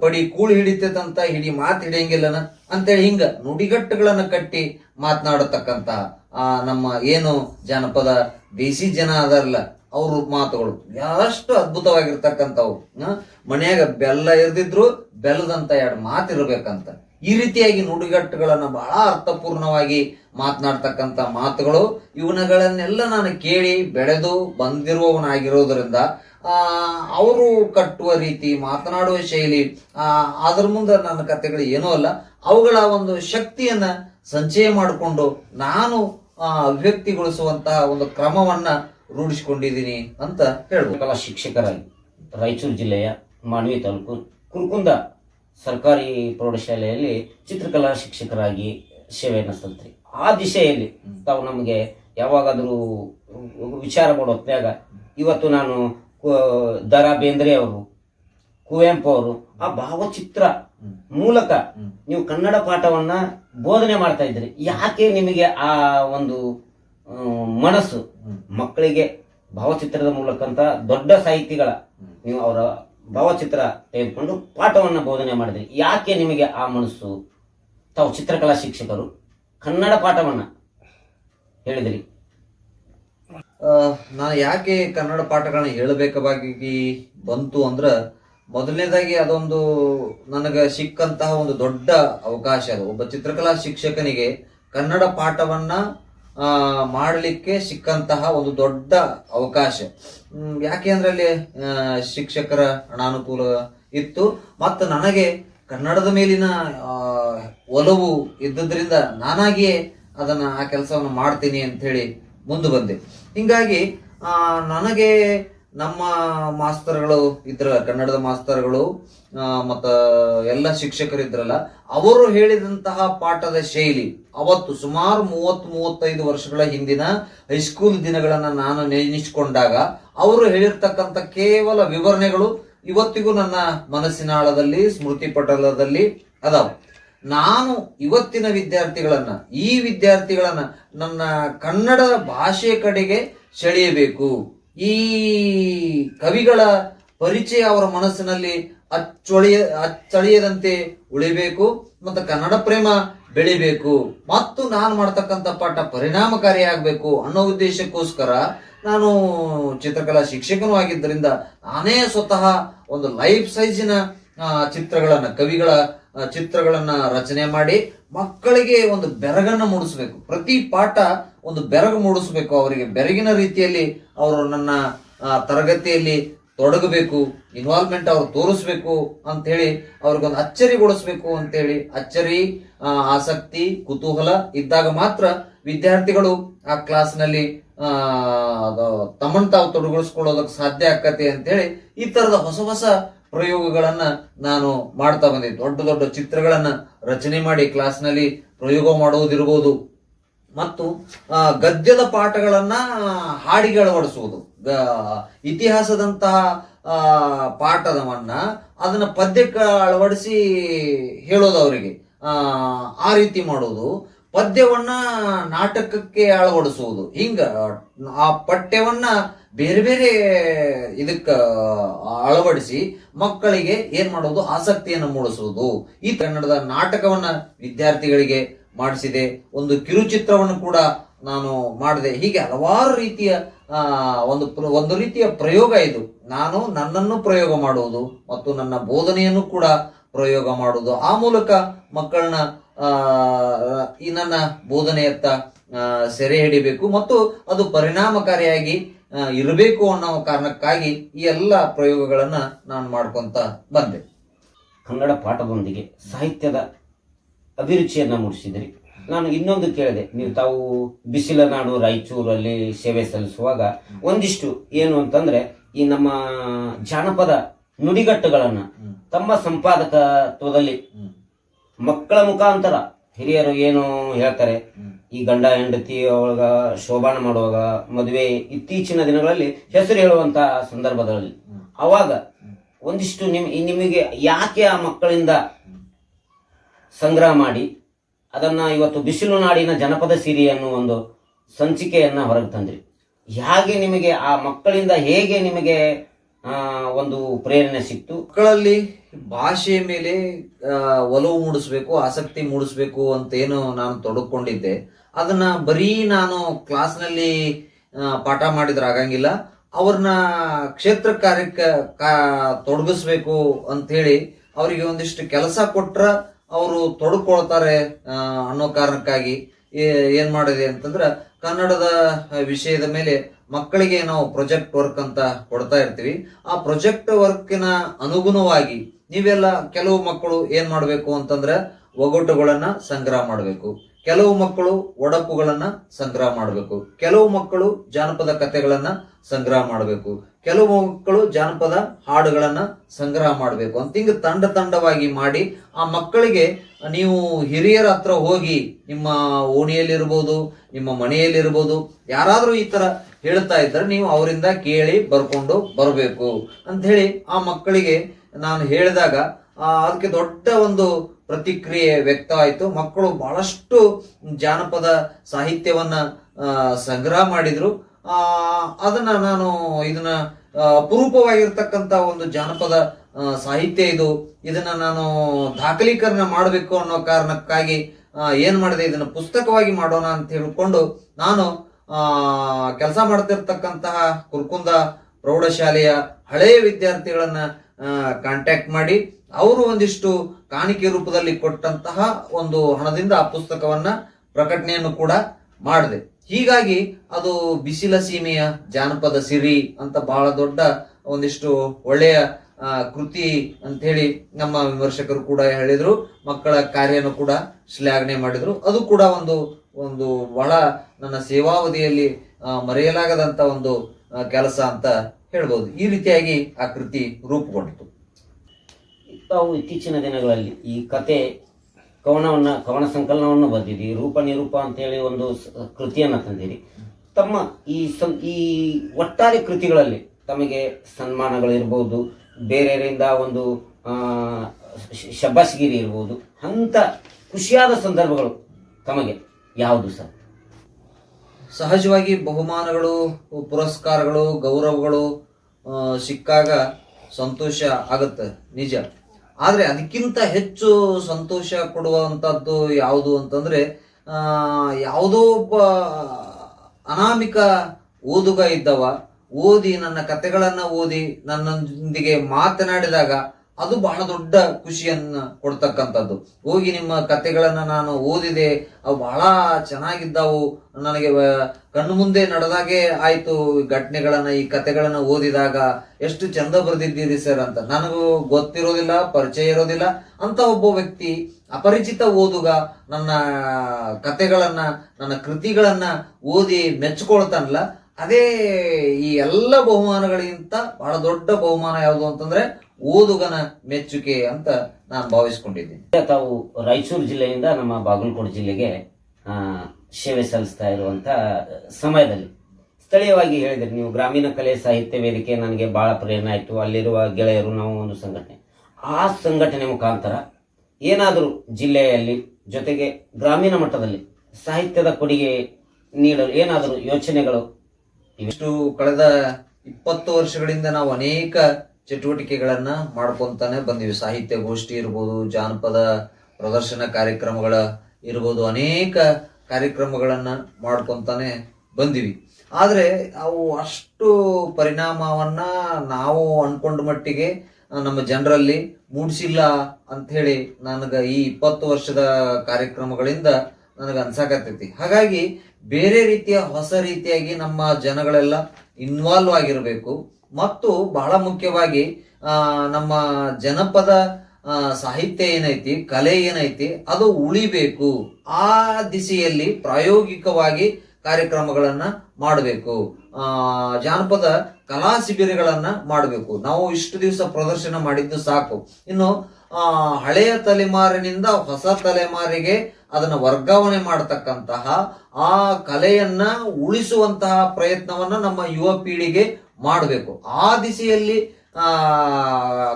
ಪಡಿ ಕೂಳು ಹಿಡಿತದಂತ ಹಿಡಿ ಮಾತು ಹಿಡಿಯಂಗಿಲ್ಲನ? ಅಂತೇಳಿ ಹಿಂಗ ನುಡಿಗಟ್ಟುಗಳನ್ನ ಕಟ್ಟಿ ಮಾತನಾಡತಕ್ಕಂತ, ಆ, ನಮ್ಮ ಏನು ಜಾನಪದ ದೇಸಿ ಜನ ಅದಾರಲ್ಲ, ಅವ್ರ ಮಾತುಗಳು ಎಷ್ಟು ಅದ್ಭುತವಾಗಿರ್ತಕ್ಕಂಥವು ಮನೆಯಾಗ ಬೆಲ್ಲ ಇರ್ದಿದ್ರು ಬೆಲ್ಲದಂತ ಎರಡು ಮಾತಿರ್ಬೇಕಂತ ಈ ರೀತಿಯಾಗಿ ನುಡಿಗಟ್ಟುಗಳನ್ನ ಬಹಳ ಅರ್ಥಪೂರ್ಣವಾಗಿ ಮಾತನಾಡ್ತಕ್ಕಂಥ ಮಾತುಗಳು, ಇವನಗಳನ್ನೆಲ್ಲ ನಾನು ಕೇಳಿ ಬೆಳೆದು ಬಂದಿರುವವನಾಗಿರೋದ್ರಿಂದ ಅವರು ಕಟ್ಟುವ ರೀತಿ ಮಾತನಾಡುವ ಶೈಲಿ ಅದ್ರ ಮುಂದೆ ನನ್ನ ಕಥೆಗಳು ಏನೂ ಅಲ್ಲ. ಅವುಗಳ ಒಂದು ಶಕ್ತಿಯನ್ನ ಸಂಚಯ ಮಾಡಿಕೊಂಡು ನಾನು ಅಭಿವ್ಯಕ್ತಿಗೊಳಿಸುವಂತಹ ಒಂದು ಕ್ರಮವನ್ನ ರೂಢಿಸಿಕೊಂಡಿದ್ದೀನಿ ಅಂತ ಹೇಳ್ಬೋದು. ಕಲಾ ಶಿಕ್ಷಕರಾಗಿ ರಾಯಚೂರು ಜಿಲ್ಲೆಯ ಮಾನ್ವಿ ತಾಲೂಕು ಕುರುಕುಂದ ಸರ್ಕಾರಿ ಪ್ರೌಢಶಾಲೆಯಲ್ಲಿ ಚಿತ್ರಕಲಾ ಶಿಕ್ಷಕರಾಗಿ ಸೇವೆಯನ್ನು ಸಲ್ತ್ರಿ ಆ ದಿಶೆಯಲ್ಲಿ ತಾವು ನಮಗೆ ಯಾವಾಗಾದರೂ ವಿಚಾರ ಮಾಡೋ ಹೊತ್ತಿನಾಗ ಇವತ್ತು ನಾನು ದ ರಾ ಬೇಂದ್ರೆ ಅವರು ಕುವೆಂಪು ಅವರು ಆ ಭಾವಚಿತ್ರ ಮೂಲಕ ನೀವು ಕನ್ನಡ ಪಾಠವನ್ನ ಬೋಧನೆ ಮಾಡ್ತಾ ಇದ್ರಿ ಯಾಕೆ ನಿಮಗೆ ಆ ಒಂದು ಮನಸ್ಸು ಮಕ್ಕಳಿಗೆ ಭಾವಚಿತ್ರದ ಮೂಲಕಂತ ದೊಡ್ಡ ಸಾಹಿತಿಗಳ ನೀವು ಅವರ ಭಾವಚಿತ್ರ ತೆಗೆದುಕೊಂಡು ಪಾಠವನ್ನ ಬೋಧನೆ ಮಾಡಿದ್ರಿ. ಯಾಕೆ ನಿಮಗೆ ಆ ಮನಸ್ಸು? ತಾವು ಚಿತ್ರಕಲಾ ಶಿಕ್ಷಕರು ಕನ್ನಡ ಪಾಠವನ್ನ ಹೇಳಿದ್ರಿ. ನಾನು ಯಾಕೆ ಕನ್ನಡ ಪಾಠಗಳನ್ನ ಹೇಳಬೇಕಾಗಿ ಬಂತು ಅಂದ್ರ ಮೊದಲನೇದಾಗಿ ಅದೊಂದು ನನಗೆ ಸಿಕ್ಕಂತಹ ಒಂದು ದೊಡ್ಡ ಅವಕಾಶ ಅದು. ಒಬ್ಬ ಚಿತ್ರಕಲಾ ಶಿಕ್ಷಕನಿಗೆ ಕನ್ನಡ ಪಾಠವನ್ನ ಮಾಡಲಿಕ್ಕೆ ಸಿಕ್ಕಂತಹ ಒಂದು ದೊಡ್ಡ ಅವಕಾಶ. ಯಾಕೆ ಅಂದ್ರೆ ಅಲ್ಲಿ ಶಿಕ್ಷಕರ ಅನಾನುಕೂಲ ಇತ್ತು. ಮತ್ತು ನನಗೆ ಕನ್ನಡದ ಮೇಲಿನ ಒಲವು ಇದ್ದದ್ರಿಂದ ನಾನಾಗಿಯೇ ಅದನ್ನ ಆ ಕೆಲಸವನ್ನು ಮಾಡ್ತೀನಿ ಅಂತ ಹೇಳಿ ಮುಂದೆ ಬಂದೆ ಹಿಂಗಾಗಿ ನನಗೆ ನಮ್ಮ ಮಾಸ್ತರ್ಗಳು ಇದ್ರ ಕನ್ನಡದ ಮಾಸ್ತರ್ಗಳು ಮತ್ತು ಎಲ್ಲ ಶಿಕ್ಷಕರಿದ್ರಲ್ಲ ಅವರು ಹೇಳಿದಂತಹ ಪಾಠದ ಶೈಲಿ, ಅವತ್ತು ಸುಮಾರು ಮೂವತ್ತು, ಮೂವತ್ತೈದು ವರ್ಷಗಳ ಹಿಂದಿನ ಹೈಸ್ಕೂಲ್ ದಿನಗಳನ್ನ ನಾನು ನೆನೆಸಿಕೊಂಡಾಗ, ಅವರು ಹೇಳಿರ್ತಕ್ಕಂಥ ಕೇವಲ ವಿವರಣೆಗಳು ಇವತ್ತಿಗೂ ನನ್ನ ಮನಸ್ಸಿನ ಆಳದಲ್ಲಿ, ಸ್ಮೃತಿ ಪಟಲದಲ್ಲಿ ಅದಾವ. ನಾನು ಇವತ್ತಿನ ವಿದ್ಯಾರ್ಥಿಗಳನ್ನ, ಈ ವಿದ್ಯಾರ್ಥಿಗಳನ್ನ ನನ್ನ ಕನ್ನಡ ಭಾಷೆ ಕಡೆಗೆ ಸೆಳೆಯಬೇಕು. ಈ ಕವಿಗಳ ಪರಿಚಯ ಅವರ ಮನಸ್ಸಿನಲ್ಲಿ ಅಚ್ಚೊಳಿಯ, ಅಚ್ಚಳಿಯದಂತೆ ಉಳಿಬೇಕು ಮತ್ತು ಕನ್ನಡ ಪ್ರೇಮ ಬೆಳಿಬೇಕು. ಮತ್ತು ನಾನು ಮಾಡ್ತಕ್ಕಂಥ ಪಾಠ ಪರಿಣಾಮಕಾರಿಯಾಗಬೇಕು ಅನ್ನೋ ಉದ್ದೇಶಕ್ಕೋಸ್ಕರ ನಾನು ಚಿತ್ರಕಲಾ ಶಿಕ್ಷಕನೂ ಆಗಿದ್ದರಿಂದ ನಾನೇ ಸ್ವತಃ ಒಂದು ಲೈಫ್ ಸೈಜಿನ ಚಿತ್ರಗಳನ್ನು, ಕವಿಗಳ ಚಿತ್ರಗಳನ್ನ ರಚನೆ ಮಾಡಿ ಮಕ್ಕಳಿಗೆ ಒಂದು ಬೆರಗನ್ನ ಮೂಡಿಸ್ಬೇಕು. ಪ್ರತಿ ಪಾಠ ಒಂದು ಬೆರಗು ಮೂಡಿಸ್ಬೇಕು. ಅವರಿಗೆ ಬೆರಗಿನ ರೀತಿಯಲ್ಲಿ ಅವರು ನನ್ನ ತರಗತಿಯಲ್ಲಿ ತೊಡಗಬೇಕು ಇನ್ವಾಲ್ವ್ಮೆಂಟ್ ಅವ್ರು ತೋರಿಸ್ಬೇಕು ಅಂತ ಹೇಳಿ ಅವ್ರಿಗೊಂದು ಅಚ್ಚರಿಗೊಳಿಸ್ಬೇಕು ಅಂತ ಹೇಳಿ ಅಚ್ಚರಿ ಆಸಕ್ತಿ, ಕುತೂಹಲ ಇದ್ದಾಗ ಮಾತ್ರ ವಿದ್ಯಾರ್ಥಿಗಳು ಆ ಕ್ಲಾಸ್ನಲ್ಲಿ ತಮ್ಮನ್ನು ತಾವು ತೊಡಗಿಸ್ಕೊಳ್ಳೋದಕ್ಕೆ ಸಾಧ್ಯ ಆಕತೆ ಅಂತೇಳಿ ಈ ತರದ ಹೊಸ ಹೊಸ ಪ್ರಯೋಗಗಳನ್ನ ನಾನು ಮಾಡ್ತಾ ಬಂದಿದ್ದೆ ದೊಡ್ಡ ದೊಡ್ಡ ಚಿತ್ರಗಳನ್ನ ರಚನೆ ಮಾಡಿ ಕ್ಲಾಸ್ನಲ್ಲಿ ಪ್ರಯೋಗ ಮಾಡುವುದಿರ್ಬೋದು ಮತ್ತು ಗದ್ಯದ ಪಾಠಗಳನ್ನ ಹಾಡಿಗೆ ಅಳವಡಿಸುವುದು ಗ- ಇತಿಹಾಸದಂತಹ ಆ, ಪಾಠದವನ್ನ ಅದನ್ನ ಪದ್ಯಕ್ಕೆ ಅಳವಡಿಸಿ ಹೇಳೋದು ಅವರಿಗೆ. ಆ ರೀತಿ ಮಾಡೋದು. ಪದ್ಯವನ್ನ ನಾಟಕಕ್ಕೆ ಅಳವಡಿಸುವುದು. ಹಿಂಗ ಆ ಪಠ್ಯವನ್ನ ಬೇರೆ ಬೇರೆ ಇದಕ್ಕ ಅಳವಡಿಸಿ ಮಕ್ಕಳಿಗೆ ಏನ್ ಮಾಡೋದು? ಆಸಕ್ತಿಯನ್ನು ಮೂಡಿಸುವುದು. ಈ ಕನ್ನಡದ ನಾಟಕವನ್ನ ವಿದ್ಯಾರ್ಥಿಗಳಿಗೆ ಮಾಡಿಸಿದೆ. ಒಂದು ಕಿರುಚಿತ್ರವನ್ನು ಕೂಡ ನಾನು ಮಾಡಿದೆ. ಹೀಗೆ ಹಲವಾರು ರೀತಿಯ ಒಂದು ಒಂದು ರೀತಿಯ ಪ್ರಯೋಗ ಇದು. ನಾನು ನನ್ನನ್ನು ಪ್ರಯೋಗ ಮಾಡುವುದು ಮತ್ತು ನನ್ನ ಬೋಧನೆಯನ್ನು ಕೂಡ ಪ್ರಯೋಗ ಮಾಡುವುದು. ಆ ಮೂಲಕ ಮಕ್ಕಳನ್ನ ಈ ನನ್ನ ಬೋಧನೆಯತ್ತ ಸೆರೆ ಹಿಡಿಬೇಕು. ಮತ್ತು ಅದು ಪರಿಣಾಮಕಾರಿಯಾಗಿ ಇರಬೇಕು ಅನ್ನೋ ಕಾರಣಕ್ಕಾಗಿ ಈ ಎಲ್ಲ ಪ್ರಯೋಗಗಳನ್ನು ನಾನು ಮಾಡ್ಕೊಂತ ಬಂದೆ. ಕನ್ನಡ ಪಾಠದೊಂದಿಗೆ ಸಾಹಿತ್ಯದ ಅಭಿರುಚಿಯನ್ನು ಮೂಡಿಸಿದ್ರಿ. ನಾನು ಇನ್ನೊಂದು ಕೇಳಿದೆ. ನೀವು ತಾವು ಬಿಸಿಲ ನಾಡು ರಾಯಚೂರಲ್ಲಿ ಸೇವೆ ಸಲ್ಲಿಸುವಾಗ ಒಂದಿಷ್ಟು ಏನು ಅಂತಂದ್ರೆ ಈ ನಮ್ಮ ಜಾನಪದ ನುಡಿಗಟ್ಟುಗಳನ್ನು ತಮ್ಮ ಸಂಪಾದಕತ್ವದಲ್ಲಿ ಮಕ್ಕಳ ಮುಖಾಂತರ ಹಿರಿಯರು ಏನು ಹೇಳ್ತಾರೆ. ಈ ಗಂಡ ಹೆಂಡತಿ ಒಳಗ ಶೋಭಾನ ಮಾಡುವಾಗ ಮದುವೆ ಇತ್ತೀಚಿನ ದಿನಗಳಲ್ಲಿ ಹೆಸರು ಹೇಳುವಂತ ಸಂದರ್ಭದಲ್ಲಿ. ಅವಾಗ ಒಂದಿಷ್ಟು ನಿಮ್ ನಿಮಗೆ ಯಾಕೆ ಆ ಮಕ್ಕಳಿಂದ ಸಂಗ್ರಹ ಮಾಡಿ, ಅದನ್ನ ಇವತ್ತು ಬಿಸಿಲು ನಾಡಿನ ಜನಪದ ಸಿರಿ ಅನ್ನೋ ಒಂದು ಸಂಚಿಕೆಯನ್ನ ಹೊರಗೆ ತಂದ್ರಿ. ಹೇಗೆ ನಿಮಗೆ ಆ ಮಕ್ಕಳಿಂದ ಹೇಗೆ ನಿಮಗೆ ಒಂದು ಪ್ರೇರಣೆ ಸಿಕ್ತು? ಮಕ್ಕಳಲ್ಲಿ ಭಾಷೆಯ ಮೇಲೆ ಒಲವು ಮೂಡಿಸ್ಬೇಕು, ಆಸಕ್ತಿ ಮೂಡಿಸ್ಬೇಕು ಅಂತ ಏನು ನಾನು ತೊಡಕೊಂಡಿದ್ದೆ. ಅದನ್ನ ಬರೀ ನಾನು ಕ್ಲಾಸ್ನಲ್ಲಿ ಪಾಠ ಮಾಡಿದ್ರೆ ಆಗಂಗಿಲ್ಲ. ಅವ್ರನ್ನ ಕ್ಷೇತ್ರ ಕಾರ್ಯಕ್ಕೆ, ಕಾ- ತೊಡಗಿಸ್ಬೇಕು ಅಂತ ಹೇಳಿ ಅವರಿಗೆ ಒಂದಿಷ್ಟು ಕೆಲಸ ಕೊಟ್ರ ಅವರು ತೊಡಕೊಳ್ತಾರೆ ಅನ್ನೋ ಕಾರಣಕ್ಕಾಗಿ. ಏನ್ ಮಾಡಿದೆ ಅಂತಂದ್ರ ಕನ್ನಡದ ವಿಷಯದ ಮೇಲೆ ಮಕ್ಕಳಿಗೆ ನಾವು ಪ್ರೊಜೆಕ್ಟ್ ವರ್ಕ್ ಅಂತ ಕೊಡ್ತಾ ಇರ್ತೀವಿ. ಆ ಪ್ರೊಜೆಕ್ಟ್ ವರ್ಕಿನ ಅನುಗುಣವಾಗಿ ನೀವೆಲ್ಲ ಕೆಲವು ಮಕ್ಕಳು ಏನ್ ಮಾಡಬೇಕು ಅಂತಂದ್ರೆ ಒಗಟುಗಳನ್ನ ಸಂಗ್ರಹ ಮಾಡಬೇಕು. ಕೆಲವು ಮಕ್ಕಳು ಒಡಪುಗಳನ್ನ ಸಂಗ್ರಹ ಮಾಡಬೇಕು. ಕೆಲವು ಮಕ್ಕಳು ಜಾನಪದ ಕಥೆಗಳನ್ನ ಸಂಗ್ರಹ ಮಾಡಬೇಕು. ಕೆಲವು ಮಕ್ಕಳು ಜಾನಪದ ಹಾಡುಗಳನ್ನ ಸಂಗ್ರಹ ಮಾಡಬೇಕು. ಅಂತ ಹಿಂಗ ತಂಡ ತಂಡವಾಗಿ ಮಾಡಿ ಆ ಮಕ್ಕಳಿಗೆ ನೀವು ಹಿರಿಯರ ಹತ್ರ ಹೋಗಿ ನಿಮ್ಮ ಓಣಿಯಲ್ಲಿರ್ಬೋದು, ನಿಮ್ಮ ಮನೆಯಲ್ಲಿರ್ಬೋದು, ಯಾರಾದರೂ ಈ ತರ ಹೇಳ್ತಾ ಇದ್ರೆ ನೀವು ಅವರಿಂದ ಕೇಳಿ ಬರ್ಕೊಂಡು ಬರಬೇಕು. ಅಂತ ಹೇಳಿ ಆ ಮಕ್ಕಳಿಗೆ ನಾನು ಹೇಳಿದಾಗ ಅದಕ್ಕೆ ದೊಡ್ಡ ಒಂದು ಪ್ರತಿಕ್ರಿಯೆ ವ್ಯಕ್ತವಾಯಿತು. ಮಕ್ಕಳು ಬಹಳಷ್ಟು ಜಾನಪದ ಸಾಹಿತ್ಯವನ್ನ ಸಂಗ್ರಹ ಮಾಡಿದ್ರು. ಅದನ್ನು ನಾನು ಇದನ್ನ ಅಪರೂಪವಾಗಿರ್ತಕ್ಕಂಥ ಒಂದು ಜಾನಪದ ಸಾಹಿತ್ಯ ಇದು. ಇದನ್ನ ನಾನು ದಾಖಲೀಕರಣ ಮಾಡಬೇಕು ಅನ್ನೋ ಕಾರಣಕ್ಕಾಗಿ ಏನ್ ಮಾಡಿದೆ? ಇದನ್ನ ಪುಸ್ತಕವಾಗಿ ಮಾಡೋಣ ಅಂತ ಹೇಳಿಕೊಂಡು ನಾನು ಕೆಲಸ ಮಾಡ್ತಿರ್ತಕ್ಕಂತಹ ಕುರ್ಕುಂದ ಪ್ರೌಢಶಾಲೆಯ ಹಳೆಯ ವಿದ್ಯಾರ್ಥಿಗಳನ್ನ ಕಾಂಟ್ಯಾಕ್ಟ್ ಮಾಡಿ ಅವರು ಒಂದಿಷ್ಟು ಕಾಣಿಕೆ ರೂಪದಲ್ಲಿ ಕೊಟ್ಟಂತಹ ಒಂದು ಹಣದಿಂದ ಆ ಪುಸ್ತಕವನ್ನ ಪ್ರಕಟಣೆಯನ್ನು ಕೂಡ ಮಾಡಿದೆ. ಹೀಗಾಗಿ ಅದು ಬಿಸಿಲ ಸೀಮೆಯ ಜಾನಪದ ಸಿರಿ ಅಂತ ಬಹಳ ದೊಡ್ಡ ಒಂದಿಷ್ಟು ಒಳ್ಳೆಯ ಕೃತಿ ಅಂತ ಹೇಳಿ ನಮ್ಮ ವಿಮರ್ಶಕರು ಕೂಡ ಹೇಳಿದ್ರು, ಮಕ್ಕಳ ಕಾರ್ಯನು ಕೂಡ ಶ್ಲಾಘನೆ ಮಾಡಿದ್ರು. ಅದು ಕೂಡ ಒಂದು ಒಂದು ಬಹಳ ನನ್ನ ಸೇವಾವಧಿಯಲ್ಲಿ ಮರೆಯಲಾಗದಂತ ಒಂದು ಕೆಲಸ ಅಂತ ಹೇಳ್ಬೋದು. ಈ ರೀತಿಯಾಗಿ ಆ ಕೃತಿ ರೂಪುಗೊಂಡಿತು. ತಾವು ಇತ್ತೀಚಿನ ದಿನಗಳಲ್ಲಿ ಈ ಕತೆ ಕವನವನ್ನ ಕವನ ಸಂಕಲನವನ್ನು ಬರೆದಿರಿ ರೂಪ ನಿರೂಪ ಅಂತೇಳಿ ಒಂದು ಸ- ಕೃತಿಯನ್ನ ತಂದಿರಿ. ತಮ್ಮ ಈ ಸಂ ಈ ಒಟ್ಟಾರೆ ಕೃತಿಗಳಲ್ಲಿ ತಮಗೆ ಸನ್ಮಾನಗಳಿರ್ಬೋದು ಬೇರೆಯವರಿಂದ ಒಂದು ಆ, ಶ- ಶಬ್ಬಾಸ್ಗಿರಿ ಇರ್ಬೋದು ಅಂತ ಖುಷಿಯಾದ ಸಂದರ್ಭಗಳು ತಮಗೆ ಯಾವುದು ಸರ್? ಸಹಜವಾಗಿ ಬಹುಮಾನಗಳು ಪುರಸ್ಕಾರಗಳು ಗೌರವಗಳು ಸಿಕ್ಕಾಗ ಸಂತೋಷ ಆಗುತ್ತೆ, ನಿಜ. ಆದರೆ ಅದಕ್ಕಿಂತ ಹೆಚ್ಚು ಸಂತೋಷ ಕೊಡುವಂತದ್ದು ಯಾವುದು ಅಂತಂದ್ರೆ ಯಾವುದೋ ಒಬ್ಬ ಅನಾಮಿಕ ಓದುಗ ಇದ್ದವ, ಓದಿ ನನ್ನ ಕತೆಗಳನ್ನು ಓದಿ ನನ್ನೊಂದಿಗೆ ಮಾತನಾಡಿದಾಗ ಅದು ಬಹಳ ದೊಡ್ಡ ಖುಷಿಯನ್ನ ಕೊಡ್ತಕ್ಕಂಥದ್ದು. ಹೋಗಿ ನಿಮ್ಮ ಕತೆಗಳನ್ನ ನಾನು ಓದಿದೆ, ಅವು ಬಹಳ ಚೆನ್ನಾಗಿದ್ದಾವು. ನನಗೆ ಕಣ್ಣು ಮುಂದೆ ನಡೆದಾಗೆ ಆಯ್ತು ಘಟನೆಗಳನ್ನ, ಈ ಕತೆಗಳನ್ನ ಓದಿದಾಗ. ಎಷ್ಟು ಚಂದ ಬರೆದಿದ್ದೀರಿ ಸರ್ ಅಂತ. ನನಗೂ ಗೊತ್ತಿರೋದಿಲ್ಲ, ಪರಿಚಯ ಇರೋದಿಲ್ಲ. ಅಂತ ಒಬ್ಬ ವ್ಯಕ್ತಿ, ಅಪರಿಚಿತ ಓದುಗ, ನನ್ನ ಕತೆಗಳನ್ನ, ನನ್ನ ಕೃತಿಗಳನ್ನ ಓದಿ ಮೆಚ್ಕೊಳ್ತಾನಲ್ಲ, ಅದೇ ಈ ಎಲ್ಲ ಬಹುಮಾನಗಳಿಗಿಂತ ಬಹಳ ದೊಡ್ಡ ಬಹುಮಾನ ಯಾವುದು ಅಂತಂದ್ರೆ ಓದುಗನ ಮೆಚ್ಚುಗೆ ಅಂತ ನಾನು ಭಾವಿಸ್ಕೊಂಡಿದ್ದೀನಿ. ತಾವು ರಾಯಚೂರು ಜಿಲ್ಲೆಯಿಂದ ನಮ್ಮ ಬಾಗಲಕೋಟೆ ಜಿಲ್ಲೆಗೆ ಸೇವೆ ಸಲ್ಲಿಸ್ತಾ ಇರುವಂತ ಸಮಯದಲ್ಲಿ. ಸ್ಥಳೀಯವಾಗಿ ಹೇಳಿದ್ರಿ ನೀವು ಗ್ರಾಮೀಣ ಕಲೆ ಸಾಹಿತ್ಯ ವೇದಿಕೆ ನನಗೆ ಬಹಳ ಪ್ರೇರಣೆ ಆಯಿತು. ಅಲ್ಲಿರುವ ಗೆಳೆಯರು ನಾವು ಒಂದು ಸಂಘಟನೆ. ಆ ಸಂಘಟನೆ ಮುಖಾಂತರ ಏನಾದರೂ ಜಿಲ್ಲೆಯಲ್ಲಿ ಜೊತೆಗೆ ಗ್ರಾಮೀಣ ಮಟ್ಟದಲ್ಲಿ ಸಾಹಿತ್ಯದ ಕೊಡುಗೆ ನೀಡಲು ಏನಾದರೂ ಯೋಚನೆಗಳು ಇಷ್ಟು ಕಳೆದ ಇಪ್ಪತ್ತು ವರ್ಷಗಳಿಂದ ನಾವು ಅನೇಕ ಚಟುವಟಿಕೆಗಳನ್ನ ಮಾಡ್ಕೊಂತಾನೆ ಬಂದಿವಿ. ಸಾಹಿತ್ಯ ಗೋಷ್ಠಿ ಇರ್ಬೋದು, ಜಾನಪದ ಪ್ರದರ್ಶನ ಕಾರ್ಯಕ್ರಮಗಳ ಇರ್ಬೋದು, ಅನೇಕ ಕಾರ್ಯಕ್ರಮಗಳನ್ನ ಮಾಡ್ಕೊಂತಾನೆ ಬಂದಿವಿ. ಆದರೆ ಅವು ಅಷ್ಟು ಪರಿಣಾಮವನ್ನ ನಾವು ಅನ್ಕೊಂಡ ಮಟ್ಟಿಗೆ ನಮ್ಮ ಜನರಲ್ಲಿ ಮೂಡಿಸಿಲ್ಲ ಹೇಳಿ ನನಗ ಈ ಇಪ್ಪತ್ತು ವರ್ಷದ ಕಾರ್ಯಕ್ರಮಗಳಿಂದ ನನಗೆ ಅನ್ಸಾಕತ್ತೈತಿ. ಹಾಗಾಗಿ ಬೇರೆ ರೀತಿಯ ಹೊಸ ರೀತಿಯಾಗಿ ನಮ್ಮ ಜನಗಳೆಲ್ಲ ಇನ್ವಾಲ್ವ್ ಆಗಿರಬೇಕು. ಮತ್ತು ಬಹಳ ಮುಖ್ಯವಾಗಿ ನಮ್ಮ ಜನಪದ ಸಾಹಿತ್ಯ ಏನೈತಿ, ಕಲೆ ಏನೈತಿ, ಅದು ಉಳಿಬೇಕು. ಆ ದಿಸೆಯಲ್ಲಿ ಪ್ರಾಯೋಗಿಕವಾಗಿ ಕಾರ್ಯಕ್ರಮಗಳನ್ನು ಮಾಡಬೇಕು. ಜಾನಪದ ಕಲಾ ಶಿಬಿರಗಳನ್ನು ಮಾಡಬೇಕು. ನಾವು ಇಷ್ಟು ದಿವಸ ಪ್ರದರ್ಶನ ಮಾಡಿದ್ದು ಸಾಕು. ಇನ್ನು ಹಳೆಯ ತಲೆಮಾರಿನಿಂದ ಹೊಸ ತಲೆಮಾರಿಗೆ ಅದನ್ನು ವರ್ಗಾವಣೆ ಮಾಡತಕ್ಕಂತಹ ಆ ಕಲೆಯನ್ನ ಉಳಿಸುವಂತಹ ಪ್ರಯತ್ನವನ್ನ ನಮ್ಮ ಯುವ ಪೀಳಿಗೆ ಮಾಡಬೇಕು. ಆ ದಿಸೆಯಲ್ಲಿ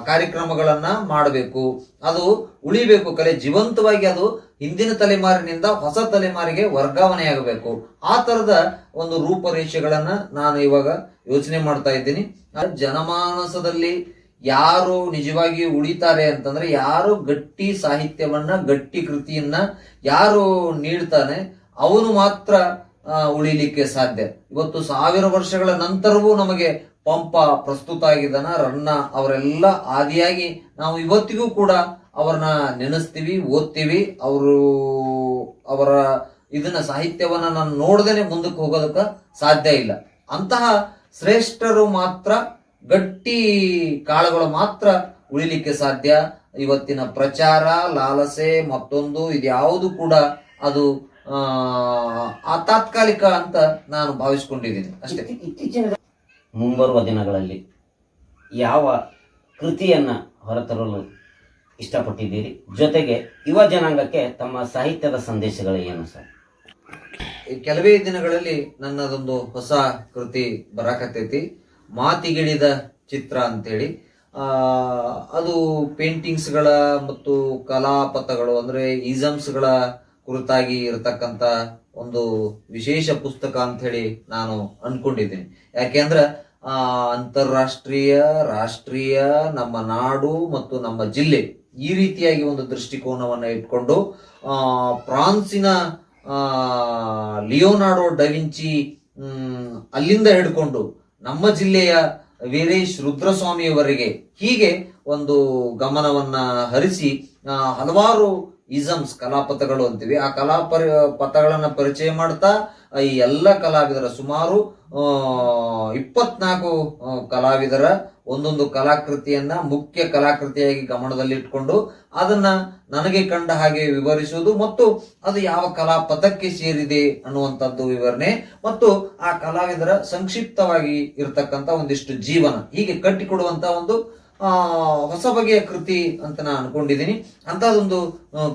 ಕಾರ್ಯಕ್ರಮಗಳನ್ನ ಮಾಡಬೇಕು. ಅದು ಉಳಿಬೇಕು ಕಲೆ. ಜೀವಂತವಾಗಿ ಅದು ಹಿಂದಿನ ತಲೆಮಾರಿನಿಂದ ಹೊಸ ತಲೆಮಾರಿಗೆ ವರ್ಗಾವಣೆಯಾಗಬೇಕು. ಆ ತರದ ಒಂದು ರೂಪರೇಷೆಗಳನ್ನ ನಾನು ಇವಾಗ ಯೋಚನೆ ಮಾಡ್ತಾ ಇದ್ದೀನಿ. ಜನಮಾನಸದಲ್ಲಿ ಯಾರು ನಿಜವಾಗಿ ಉಳಿತಾರೆ ಅಂತಂದ್ರೆ ಯಾರು ಗಟ್ಟಿ ಸಾಹಿತ್ಯವನ್ನ, ಗಟ್ಟಿ ಕೃತಿಯನ್ನ ಯಾರು ನೀಡ್ತಾನೆ, ಅವನು ಮಾತ್ರ ಉಳಿಲಿಕ್ಕೆ ಸಾಧ್ಯ. ಇವತ್ತು ಸಾವಿರ ವರ್ಷಗಳ ನಂತರವೂ ನಮಗೆ ಪಂಪ ಪ್ರಸ್ತುತ ಆಗಿದ್ದಾನ. ರನ್ನ ಅವರೆಲ್ಲ ಆದಿಯಾಗಿ ನಾವು ಇವತ್ತಿಗೂ ಕೂಡ ಅವರನ್ನ ನೆನೆಸ್ತೀವಿ, ಓದ್ತೀವಿ. ಅವರು ಅವರ ಇದನ್ನ, ಸಾಹಿತ್ಯವನ್ನ ನಾನು ನೋಡ್ದೇನೆ ಮುಂದಕ್ಕೆ ಹೋಗೋದಕ್ಕೆ ಸಾಧ್ಯ ಇಲ್ಲ. ಅಂತಹ ಶ್ರೇಷ್ಠರು ಮಾತ್ರ, ಗಟ್ಟಿ ಕಾಳುಗಳು ಮಾತ್ರ ಉಳಿಲಿಕ್ಕೆ ಸಾಧ್ಯ. ಇವತ್ತಿನ ಪ್ರಚಾರ, ಲಾಲಸೆ ಮತ್ತೊಂದು, ಇದ್ಯಾವುದು ಕೂಡ ಅದು ಆ, ತಾತ್ಕಾಲಿಕ ಅಂತ ನಾನು ಭಾವಿಸ್ಕೊಂಡಿದ್ದೀನಿ ಅಷ್ಟೇ. ಇತ್ತೀ- ಇತ್ತೀಚಿನ ಮುಂಬರುವ ದಿನಗಳಲ್ಲಿ ಯಾವ ಕೃತಿಯನ್ನು ಹೊರತರಲು ಇಷ್ಟಪಟ್ಟಿದ್ದೀರಿ? ಜೊತೆಗೆ ಯುವ ಜನಾಂಗಕ್ಕೆ ತಮ್ಮ ಸಾಹಿತ್ಯದ ಸಂದೇಶಗಳು ಏನು ಸರ್? ಈ ಕೆಲವೇ ದಿನಗಳಲ್ಲಿ ನನ್ನದೊಂದು ಹೊಸ ಕೃತಿ ಬರಾಕತ್ತೈತಿ. ಮಾತಿಗಿಳಿದ ಚಿತ್ರ ಅಂತೇಳಿ. ಆ ಅದು ಪೇಂಟಿಂಗ್ಸ್ಗಳ ಮತ್ತು ಕಲಾಪಥಗಳು ಅಂದ್ರೆ ಈಸಮ್ಸ್ಗಳ ಕುರಿತಾಗಿ ಇರತಕ್ಕಂತ ಒಂದು ವಿಶೇಷ ಪುಸ್ತಕ ಅಂತ ಹೇಳಿ ನಾನು ಅನ್ಕೊಂಡಿದ್ದೀನಿ. ಯಾಕೆಂದ್ರೆ ಆ, ಅಂತಾರಾಷ್ಟ್ರೀಯ, ರಾಷ್ಟ್ರೀಯ, ನಮ್ಮ ನಾಡು ಮತ್ತು ನಮ್ಮ ಜಿಲ್ಲೆ ಈ ರೀತಿಯಾಗಿ ಒಂದು ದೃಷ್ಟಿಕೋನವನ್ನ ಇಟ್ಕೊಂಡು ಫ್ರಾನ್ಸಿನ ಲಿಯೋನಾರ್ಡೋ ಡವಿಂಚಿ ಅಲ್ಲಿಂದ ಹಿಡ್ಕೊಂಡು ನಮ್ಮ ಜಿಲ್ಲೆಯ ವೀರೇಶ್ ರುದ್ರಸ್ವಾಮಿಯವರಿಗೆ ಹೀಗೆ ಒಂದು ಗಮನವನ್ನ ಹರಿಸಿ ಹಲವಾರು ಇಸಮ್ಸ್, ಕಲಾಪಥಗಳು ಅಂತೀವಿ. ಆ ಕಲಾ ಪರಿ, ಪಥಗಳನ್ನ ಪರಿಚಯ ಮಾಡ್ತಾ, ಈ ಎಲ್ಲ ಕಲಾವಿದರ ಸುಮಾರು ಇಪ್ಪತ್ನಾಲ್ಕು ಕಲಾವಿದರ ಒಂದೊಂದು ಕಲಾಕೃತಿಯನ್ನ ಮುಖ್ಯ ಕಲಾಕೃತಿಯಾಗಿ ಗಮನದಲ್ಲಿಟ್ಕೊಂಡು ಅದನ್ನ ನನಗೆ ಕಂಡ ಹಾಗೆ ವಿವರಿಸುವುದು ಮತ್ತು ಅದು ಯಾವ ಕಲಾ ಪಥಕ್ಕೆ ಸೇರಿದೆ ಅನ್ನುವಂಥದ್ದು ವಿವರಣೆ ಮತ್ತು ಆ ಕಲಾವಿದರ ಸಂಕ್ಷಿಪ್ತವಾಗಿ ಇರತಕ್ಕಂತ ಒಂದಿಷ್ಟು ಜೀವನ, ಹೀಗೆ ಕಟ್ಟಿಕೊಡುವಂತ ಒಂದು ಹೊಸ ಬಗೆಯ ಕೃತಿ ಅಂತ ನಾನು ಅನ್ಕೊಂಡಿದ್ದೀನಿ ಅಂತದೊಂದು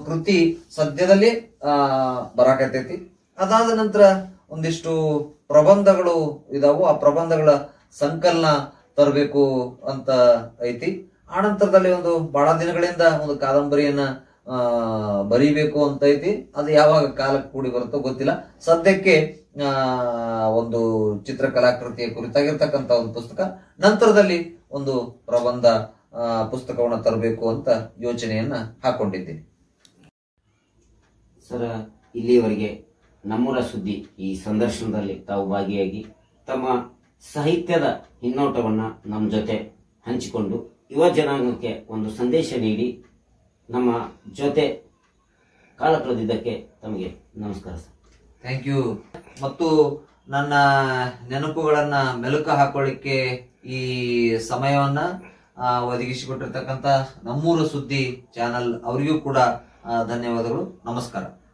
ಕೃತಿ ಸದ್ಯದಲ್ಲೇ, ಆ ಬರಾಕತೈತಿ ಅದಾದ ನಂತರ ಒಂದಿಷ್ಟು ಪ್ರಬಂಧಗಳು ಇದಾವು. ಆ ಪ್ರಬಂಧಗಳ ಸಂಕಲನ ತರಬೇಕು ಅಂತ ಐತಿ. ಆ ನಂತರದಲ್ಲಿ ಒಂದು ಬಹಳ ದಿನಗಳಿಂದ ಒಂದು ಕಾದಂಬರಿಯನ್ನ ಬರೀಬೇಕು ಅಂತ ಐತಿ. ಅದು ಯಾವಾಗ ಕಾಲಕ್ಕೆ ಕೂಡಿ ಬರುತ್ತೋ ಗೊತ್ತಿಲ್ಲ. ಸದ್ಯಕ್ಕೆ ಒಂದು ಚಿತ್ರಕಲಾಕೃತಿಯ ಕುರಿತಾಗಿರ್ತಕ್ಕಂಥ ಒಂದು ಪುಸ್ತಕ. ನಂತರದಲ್ಲಿ ಒಂದು ಪ್ರಬಂಧ ಪುಸ್ತಕವನ್ನು ತರಬೇಕು ಅಂತ ಯೋಚನೆಯನ್ನ ಹಾಕೊಂಡಿದ್ದೀನಿ. ಸರ್ ಇಲ್ಲಿಯವರೆಗೆ ನಮ್ಮೂರ ಸುದ್ದಿ ಈ ಸಂದರ್ಶನದಲ್ಲಿ ತಾವು ಭಾಗಿಯಾಗಿ ತಮ್ಮ ಸಾಹಿತ್ಯದ ಹಿನ್ನೋಟವನ್ನ ನಮ್ಮ ಜೊತೆ ಹಂಚಿಕೊಂಡು ಯುವ ಜನಾಂಗಕ್ಕೆ ಒಂದು ಸಂದೇಶ ನೀಡಿ ನಮ್ಮ ಜೊತೆ ಕಾಲ ಕಳೆದಿದ್ದಕ್ಕೆ ತಮಗೆ ನಮಸ್ಕಾರ ಸರ್. ಥ್ಯಾಂಕ್ ಯು ಮತ್ತು ನನ್ನ ನೆನಪುಗಳನ್ನು ಮೆಲುಕು ಹಾಕೊಳ್ಳಿಕ್ಕೆ ಈ ಸಮಯವನ್ನ ಒದಗಿಸಿ ಒದಗಿಸಿಕೊಟ್ಟಿರ್ತಕ್ಕಂಥ ನಮ್ಮೂರ ಸುದ್ದಿ ಚಾನಲ್ ಅವರಿಗೂ ಕೂಡ ಧನ್ಯವಾದಗಳು. ನಮಸ್ಕಾರ.